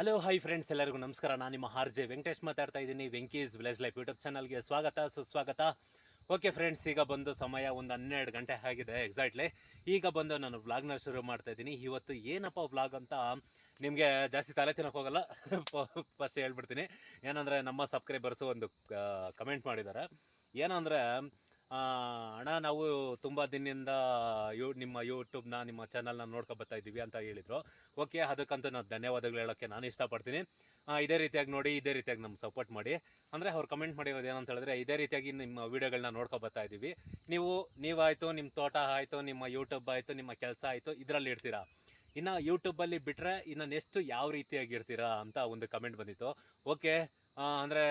Hello hi friends ಎಲ್ಲರಿಗೂ ನಮಸ್ಕಾರ. ನಾನು ನಿಮ್ಮ ಆರ್ ಜೆ ವೆಂಕಟೇಶ್ ಮಾತಾಡ್ತಾ ಇದ್ದೀನಿ. ವೆಂಕೀಸ್ ವಿಲೇಜ್ ಲೈಫ್ ಯೂಟ್ಯೂಬ್ ಚಾನಲ್ಗೆ ಸ್ವಾಗತ, ಸುಸ್ವಾಗತ. ಓಕೆ ಫ್ರೆಂಡ್ಸ್ ಈಗ ಬಂದು ಸಮಯ ಒಂದು ಹನ್ನೆರಡು ಗಂಟೆ ಆಗಿದೆ ಎಕ್ಸಾಕ್ಟ್ಲಿ ಈಗ ಬಂದು ನಾನು ವ್ಲಾಗ್ನ ಶುರು ಮಾಡ್ತಾ ಇದ್ದೀನಿ. ಇವತ್ತು ಏನಪ್ಪ ವ್ಲಾಗ್ ಅಂತ ನಿಮಗೆ ಜಾಸ್ತಿ ತಲೆ ತಿನ್ನೋಕೆ ಹೋಗಲ್ಲ? ಫಸ್ಟ್ ಹೇಳ್ಬಿಡ್ತೀನಿ. ಏನಂದರೆ ನಮ್ಮ ಸಬ್ಸ್ಕ್ರೈಬರ್ಸು ಒಂದು ಕಮೆಂಟ್ ಮಾಡಿದ್ದಾರೆ. ಏನಂದರೆ ಅಣ್ಣ, ನಾವು ತುಂಬ ದಿನದಿಂದ ಯು, ನಿಮ್ಮ ಯೂಟ್ಯೂಬ್ನ ನಿಮ್ಮ ಚಾನಲ್ನ ನೋಡ್ಕೊ ಬರ್ತಾ ಇದ್ದೀವಿ ಅಂತ ಹೇಳಿದರು. ಓಕೆ ಅದಕ್ಕಂತೂ ನಾನು ಧನ್ಯವಾದಗಳು ಹೇಳೋಕ್ಕೆ ನಾನು ಇಷ್ಟಪಡ್ತೀನಿ. ಇದೇ ರೀತಿಯಾಗಿ ನೋಡಿ, ಇದೇ ರೀತಿಯಾಗಿ ನಮ್ಗೆ ಸಪೋರ್ಟ್ ಮಾಡಿ. ಅಂದರೆ ಅವ್ರು ಕಮೆಂಟ್ ಮಾಡಿರೋದು ಏನಂತ ಹೇಳಿದ್ರೆ, ಇದೇ ರೀತಿಯಾಗಿ ನಿಮ್ಮ ವೀಡಿಯೋಗಳನ್ನ ನೋಡ್ಕೊ ಬರ್ತಾ ಇದ್ದೀವಿ. ನೀವು, ನೀವಾಯಿತು, ನಿಮ್ಮ ತೋಟ ಆಯಿತು, ನಿಮ್ಮ ಯೂಟ್ಯೂಬ್ ಆಯಿತು, ನಿಮ್ಮ ಕೆಲಸ ಆಯಿತು, ಇದರಲ್ಲಿ ಇರ್ತೀರಾ? ಇನ್ನು ಯೂಟ್ಯೂಬಲ್ಲಿ ಬಿಟ್ಟರೆ ಇನ್ನು ನೆಕ್ಸ್ಟ್ ಯಾವ ರೀತಿಯಾಗಿ ಇರ್ತೀರಾ ಅಂತ ಒಂದು ಕಮೆಂಟ್ ಬಂದಿತ್ತು. ಓಕೆ ಅಂದರೆ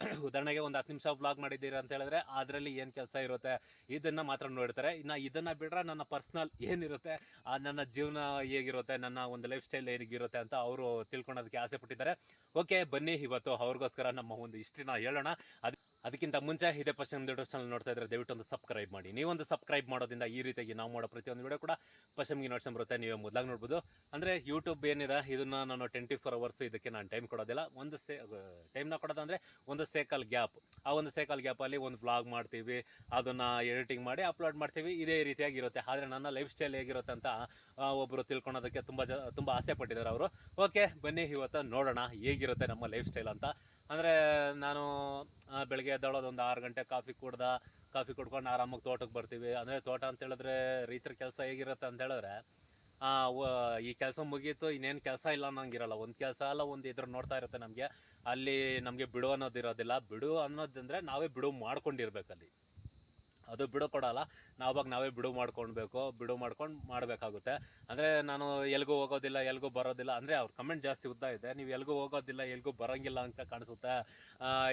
ಉದಾಹರಣೆಗೆ ಒಂದು ಹತ್ತು ನಿಮಿಷ ಬ್ಲಾಗ್ ಮಾಡಿದ್ದೀರಾ ಅಂತ ಹೇಳಿದ್ರೆ ಅದರಲ್ಲಿ ಏನು ಕೆಲಸ ಇರುತ್ತೆ? ಇದನ್ನು ಮಾತ್ರ ನೋಡ್ತಾರೆ. ಇನ್ನು ಇದನ್ನು ಬಿಟ್ಟರೆ ನನ್ನ ಪರ್ಸ್ನಲ್ ಏನಿರುತ್ತೆ? ನನ್ನ ಜೀವನ ಹೇಗಿರುತ್ತೆ? ನನ್ನ ಒಂದು ಲೈಫ್ ಸ್ಟೈಲ್ ಹೇಗಿರುತ್ತೆ ಅಂತ ಅವರು ತಿಳ್ಕೊಳೋದಕ್ಕೆ ಆಸೆ ಪಟ್ಟಿದ್ದಾರೆ. ಓಕೆ ಬನ್ನಿ, ಇವತ್ತು ಅವ್ರಿಗೋಸ್ಕರ ನಮ್ಮ ಒಂದು ಹಿಸ್ಟ್ರಿನ ಹೇಳೋಣ. ಅದು ಅದಕ್ಕಿಂತ ಮುಂಚೆ ಇದೇ ಫಸ್ಟ್ ನಮ್ಮ ಯೂಟ್ಯೂಬ್ ಚಾನಲ್ ನೋಡ್ತಾ ಇದ್ರೆ ದಯವಿಟ್ಟು ಒಂದು ಸಬ್ಸ್ಕ್ರೈಬ್ ಮಾಡಿ. ನೀವೊಂದು ಸಬ್ಸ್ಕ್ರೈಬ್ ಮಾಡೋದ್ರಿಂದ ಈ ರೀತಿಯಾಗಿ ನಾವು ಮಾಡೋ ಪ್ರತಿಯೊಂದು ವಿಡಿಯೋ ಕೂಡ ಪಶ್ಚಿಮ ನಿಮಗೆ ಬರುತ್ತೆ. ನೀವೇ ಮೊದಲಾಗಿ ನೋಡ್ಬೋದು. ಅಂದರೆ ಯೂಟ್ಯೂಬ್ ಏನಿದೆ, ಇದನ್ನು ನಾನು ಟ್ವೆಂಟಿ ಫೋರ್ ಅವರ್ಸ್ ಇದಕ್ಕೆ ನಾನು ಟೈಮ್ ಕೊಡೋದಿಲ್ಲ. ಒಂದು ಸೇ ಟೈಮ್ನ ಕೊಡೋದಂದರೆ ಒಂದು ಸೇಕಲ್ ಗ್ಯಾಪ್ ಆ ಒಂದು ಸೇಕಲ್ ಗ್ಯಾಪಲ್ಲಿ ಒಂದು ಬ್ಲಾಗ್ ಮಾಡ್ತೀವಿ, ಅದನ್ನು ಎಡಿಟಿಂಗ್ ಮಾಡಿ ಅಪ್ಲೋಡ್ ಮಾಡ್ತೀವಿ. ಇದೇ ರೀತಿಯಾಗಿ ಇರುತ್ತೆ. ಆದರೆ ನನ್ನ ಲೈಫ್ ಸ್ಟೈಲ್ ಹೇಗಿರುತ್ತೆ ಅಂತ ಒಬ್ಬರು ತಿಳ್ಕೊಳೋದಕ್ಕೆ ತುಂಬ ಜ, ತುಂಬ ಆಸೆ ಪಟ್ಟಿದ್ದಾರೆ ಅವರು. ಓಕೆ ಬನ್ನಿ ಇವತ್ತು ನೋಡೋಣ ಹೇಗಿರುತ್ತೆ ನಮ್ಮ ಲೈಫ್ ಸ್ಟೈಲ್ ಅಂತ. ಅಂದರೆ ನಾನು ಬೆಳಗ್ಗೆ ಎದ್ದೇಳೋದು ಒಂದು ಆರು ಗಂಟೆ ಕಾಫಿ ಕುಡ್ದ, ಕಾಫಿ ಕುಡ್ಕೊಂಡು ಆರಾಮಾಗಿ ತೋಟಕ್ಕೆ ಬರ್ತೀವಿ. ಅಂದರೆ ತೋಟ ಅಂತ ಹೇಳಿದ್ರೆ ರೈತರ ಕೆಲಸ ಹೇಗಿರುತ್ತೆ ಅಂತ ಹೇಳಿದ್ರೆ ಈ ಕೆಲಸ ಮುಗೀತು, ಇನ್ನೇನು ಕೆಲಸ ಇಲ್ಲ ಅನ್ನೋಂಗಿರಲ್ಲ. ಒಂದು ಕೆಲಸ ಅಲ್ಲ, ಒಂದು ಇದ್ರ ನೋಡ್ತಾ ಇರುತ್ತೆ ನಮಗೆ. ಅಲ್ಲಿ ನಮಗೆ ಬಿಡು ಅನ್ನೋದಿರೋದಿಲ್ಲ ಬಿಡು ಅನ್ನೋದಂದರೆ ನಾವೇ ಬಿಡು ಮಾಡ್ಕೊಂಡಿರ್ಬೇಕಲ್ಲಿ. ಅದು ಬಿಡು ಕೊಡಲ್ಲ. ನಾವಾಗ ನಾವೇ ಬಿಡು ಮಾಡ್ಕೊಳ್ಬೇಕು ಬಿಡು ಮಾಡ್ಕೊಂಡು ಮಾಡಬೇಕಾಗುತ್ತೆ. ಅಂದರೆ ನಾನು ಎಲ್ಗೂ ಹೋಗೋದಿಲ್ಲ, ಎಲ್ಗೂ ಬರೋದಿಲ್ಲ. ಅಂದರೆ ಅವ್ರ ಕಮೆಂಟ್ ಜಾಸ್ತಿ ಉದ್ದ ಇದೆ. ನೀವು ಎಲ್ಗೂ ಹೋಗೋದಿಲ್ಲ, ಎಲ್ಗೂ ಬರೋಂಗಿಲ್ಲ ಅಂತ ಕಾಣಿಸುತ್ತೆ.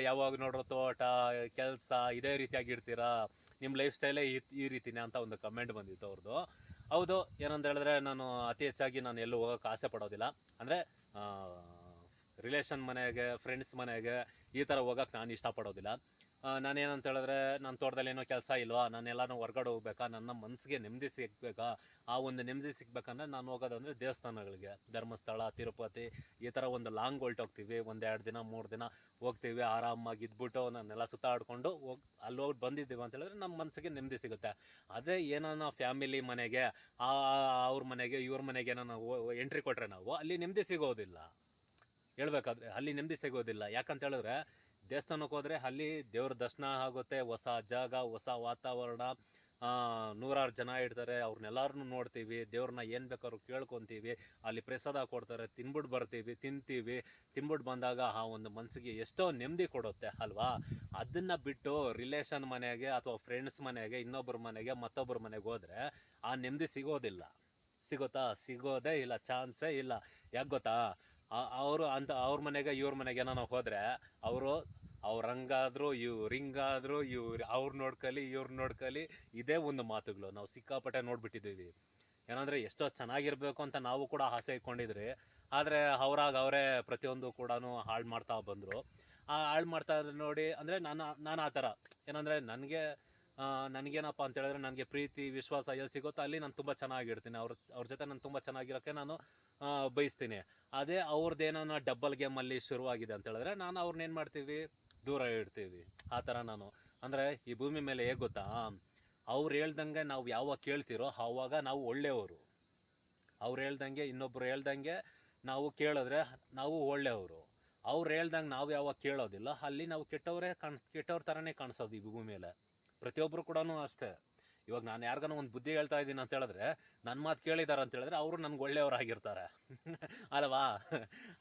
ಯಾವಾಗ ನೋಡ್ರೋ ತೋಟ, ಕೆಲಸ ಇದೇ ರೀತಿಯಾಗಿ ಇರ್ತೀರಾ ನಿಮ್ಮ ಲೈಫ್ ಸ್ಟೈಲೇ ಈ ರೀತಿನೇ ಅಂತ ಒಂದು ಕಮೆಂಟ್ ಬಂದಿತ್ತು ಅವ್ರದ್ದು ಹೌದು, ಏನಂತ ಹೇಳಿದ್ರೆ ನಾನು ಅತಿ ಹೆಚ್ಚಾಗಿ ನಾನು ಎಲ್ಲೂ ಹೋಗೋಕೆ ಆಸೆ ಪಡೋದಿಲ್ಲ. ಅಂದರೆ ರಿಲೇಷನ್ ಮನೆಗೆ ಫ್ರೆಂಡ್ಸ್ ಮನೆಗೆ ಈ ಥರ ಹೋಗೋಕೆ ನಾನು ಇಷ್ಟಪಡೋದಿಲ್ಲ. ನಾನೇನಂತ ಹೇಳಿದ್ರೆ ನನ್ನ ತೋಟದಲ್ಲಿ ಏನೋ ಕೆಲಸ ಇಲ್ವಾ, ನಾನೆಲ್ಲನೂ ಹೊರ್ಗಡೆ ಹೋಗ್ಬೇಕಾ, ನನ್ನ ಮನಸ್ಸಿಗೆ ನೆಮ್ಮದಿ ಸಿಗಬೇಕಾ? ಆ ಒಂದು ನೆಮ್ಮದಿ ಸಿಗ್ಬೇಕಂದ್ರೆ ನಾನು ಹೋಗೋದಂದ್ರೆ ದೇವಸ್ಥಾನಗಳಿಗೆ. ಧರ್ಮಸ್ಥಳ, ತಿರುಪತಿ, ಈ ಥರ ಒಂದು ಲಾಂಗ್ ಹೊಲ್ಟೋಗ್ತೀವಿ ಒಂದು ಎರಡು ದಿನ, ಮೂರು ದಿನ ಹೋಗ್ತೀವಿ. ಆರಾಮಾಗಿ ಇದ್ಬಿಟ್ಟು ನನ್ನೆಲ್ಲ ಸುತ್ತಾಡ್ಕೊಂಡು ಹೋಗಿ, ಅಲ್ಲಿ ಹೋಗಿ ಬಂದಿದ್ದೀವಿ ಅಂತ ಹೇಳಿದ್ರೆ ನಮ್ಮ ಮನಸ್ಸಿಗೆ ನೆಮ್ಮದಿ ಸಿಗುತ್ತೆ. ಅದೇ ಏನೋ ಫ್ಯಾಮಿಲಿ ಮನೆಗೆ, ಆ ಅವ್ರ ಮನೆಗೆ, ಇವ್ರ ಮನೆಗೆ ನಾವು ಎಂಟ್ರಿ ಕೊಟ್ಟರೆ ನಾವು ಅಲ್ಲಿ ನೆಮ್ಮದಿ ಸಿಗೋದಿಲ್ಲ. ಹೇಳ್ಬೇಕಾದ್ರೆ ಅಲ್ಲಿ ನೆಮ್ಮದಿ ಸಿಗೋದಿಲ್ಲ. ಯಾಕಂತ ಹೇಳಿದ್ರೆ ದೇವಸ್ಥಾನಕ್ಕೆ ಹೋದರೆ ಅಲ್ಲಿ ದೇವ್ರ ದರ್ಶನ ಆಗುತ್ತೆ. ಹೊಸ ಜಾಗ, ಹೊಸ ವಾತಾವರಣ ನೂರಾರು ಜನ ಇಡ್ತಾರೆ ಅವ್ರನ್ನೆಲ್ಲರನ್ನೂ ನೋಡ್ತೀವಿ. ದೇವ್ರನ್ನ ಏನು ಬೇಕಾದ್ರೂ ಕೇಳ್ಕೊತೀವಿ. ಅಲ್ಲಿ ಪ್ರಸಾದ ಕೊಡ್ತಾರೆ ತಿನ್ಬಿಟ್ಟು ಬರ್ತೀವಿ, ತಿಂತೀವಿ. ತಿನ್ಬಿಟ್ಟು ಬಂದಾಗ ಆ ಒಂದು ಮನಸ್ಸಿಗೆ ಎಷ್ಟೋ ನೆಮ್ಮದಿ ಕೊಡುತ್ತೆ, ಅಲ್ವಾ? ಅದನ್ನು ಬಿಟ್ಟು ರಿಲೇಷನ್ ಮನೆಗೆ ಅಥವಾ ಫ್ರೆಂಡ್ಸ್ ಮನೆಗೆ, ಇನ್ನೊಬ್ಬರ ಮನೆಗೆ, ಮತ್ತೊಬ್ಬರ ಮನೆಗೆ ಹೋದರೆ ಆ ನೆಮ್ಮದಿ ಸಿಗೋದಿಲ್ಲ. ಸಿಗುತ್ತಾ? ಸಿಗೋದೇ ಇಲ್ಲ. ಚಾನ್ಸೇ ಇಲ್ಲ. ಯಾಕೆ ಗೊತ್ತಾ? ಅವರು ಅಂತ, ಅವ್ರ ಮನೆಗೆ, ಇವ್ರ ಮನೆಗೆ ನಾವು ಹೋದರೆ, ಅವರು ಅವ್ರ ಹಂಗಾದ್ರು ಇವ್ರು ಹಿಂಗಾದ್ರು ಇವ್ರು ಅವ್ರು ನೋಡ್ಕಲಿ, ಇವ್ರು ನೋಡ್ಕಲಿ, ಇದೇ ಒಂದು ಮಾತುಗಳು. ನಾವು ಸಿಕ್ಕಾಪಟ್ಟೆ ನೋಡ್ಬಿಟ್ಟಿದ್ದೀವಿ. ಏನಂದರೆ ಎಷ್ಟೋ ಚೆನ್ನಾಗಿರ್ಬೇಕು ಅಂತ ನಾವು ಕೂಡ ಆಸೆ ಇಟ್ಕೊಂಡಿದ್ರಿ, ಆದರೆ ಅವರಾಗ ಅವರೇ ಪ್ರತಿಯೊಂದು ಕೂಡ ಹಾಳು ಮಾಡ್ತಾ ಬಂದರು. ಆ ಹಾಳು ಮಾಡ್ತಾ ನೋಡಿ, ಅಂದರೆ ನಾನು ನಾನು ಆ ಥರ. ಏನಂದರೆ ನನಗೆ ನನಗೇನಪ್ಪ ಅಂತ ಹೇಳಿದ್ರೆ ನನಗೆ ಪ್ರೀತಿ, ವಿಶ್ವಾಸ ಎಲ್ಲಿ ಸಿಗುತ್ತೋ. ಅಲ್ಲಿ ನಾನು ತುಂಬ ಚೆನ್ನಾಗಿರ್ತೀನಿ. ಅವ್ರ ಅವ್ರ ಜೊತೆ ನಾನು ತುಂಬ ಚೆನ್ನಾಗಿರೋಕ್ಕೆ ನಾನು ಬಯಸ್ತೀನಿ. ಅದೇ ಅವ್ರದ್ದೇನೋ ಡಬ್ಬಲ್ ಗೇಮಲ್ಲಿ ಶುರುವಾಗಿದೆ ಅಂತ ಹೇಳಿದ್ರೆ ನಾನು ಅವ್ರನ್ನ ಏನು ಮಾಡ್ತೀವಿ? ದೂರ ಇಡ್ತೀವಿ. ಆ ಥರ ನಾನು. ಅಂದರೆ ಈ ಭೂಮಿ ಮೇಲೆ ಹೇಗೆ ಗೊತ್ತಾ? ಅವ್ರು ಹೇಳ್ದಂಗೆ ನಾವು ಯಾವಾಗ ಕೇಳ್ತಿರೋ ಆವಾಗ ನಾವು ಒಳ್ಳೆಯವರು. ಅವ್ರು ಹೇಳ್ದಂಗೆ ಇನ್ನೊಬ್ರು ಹೇಳ್ದಂಗೆ ನಾವು ಕೇಳಿದ್ರೆ ನಾವು ಒಳ್ಳೆಯವರು. ಅವ್ರು ಹೇಳ್ದಂಗೆ ನಾವು ಯಾವಾಗ ಕೇಳೋದಿಲ್ಲ, ಅಲ್ಲಿ ನಾವು ಕೆಟ್ಟವರೇ ಕಾಣ್, ಕೆಟ್ಟವ್ರ ಥರನೇ ಕಾಣಿಸೋದು ಈ ಭೂಮಿ ಮೇಲೆ. ಪ್ರತಿಯೊಬ್ಬರು ಕೂಡ ಅಷ್ಟೇ. ಇವಾಗ ನಾನು ಯಾರಿಗಾನ ಒಂದು ಬುದ್ಧಿ ಹೇಳ್ತಾ ಇದ್ದೀನಿ ಅಂತ ಹೇಳಿದ್ರೆ ನನ್ನ ಮಾತು ಕೇಳಿದಾರೆ ಅಂತ ಹೇಳಿದ್ರೆ ಅವರು ನನ್ಗೆ ಒಳ್ಳೆಯವರಾಗಿರ್ತಾರೆ. ಅಲ್ವಾ?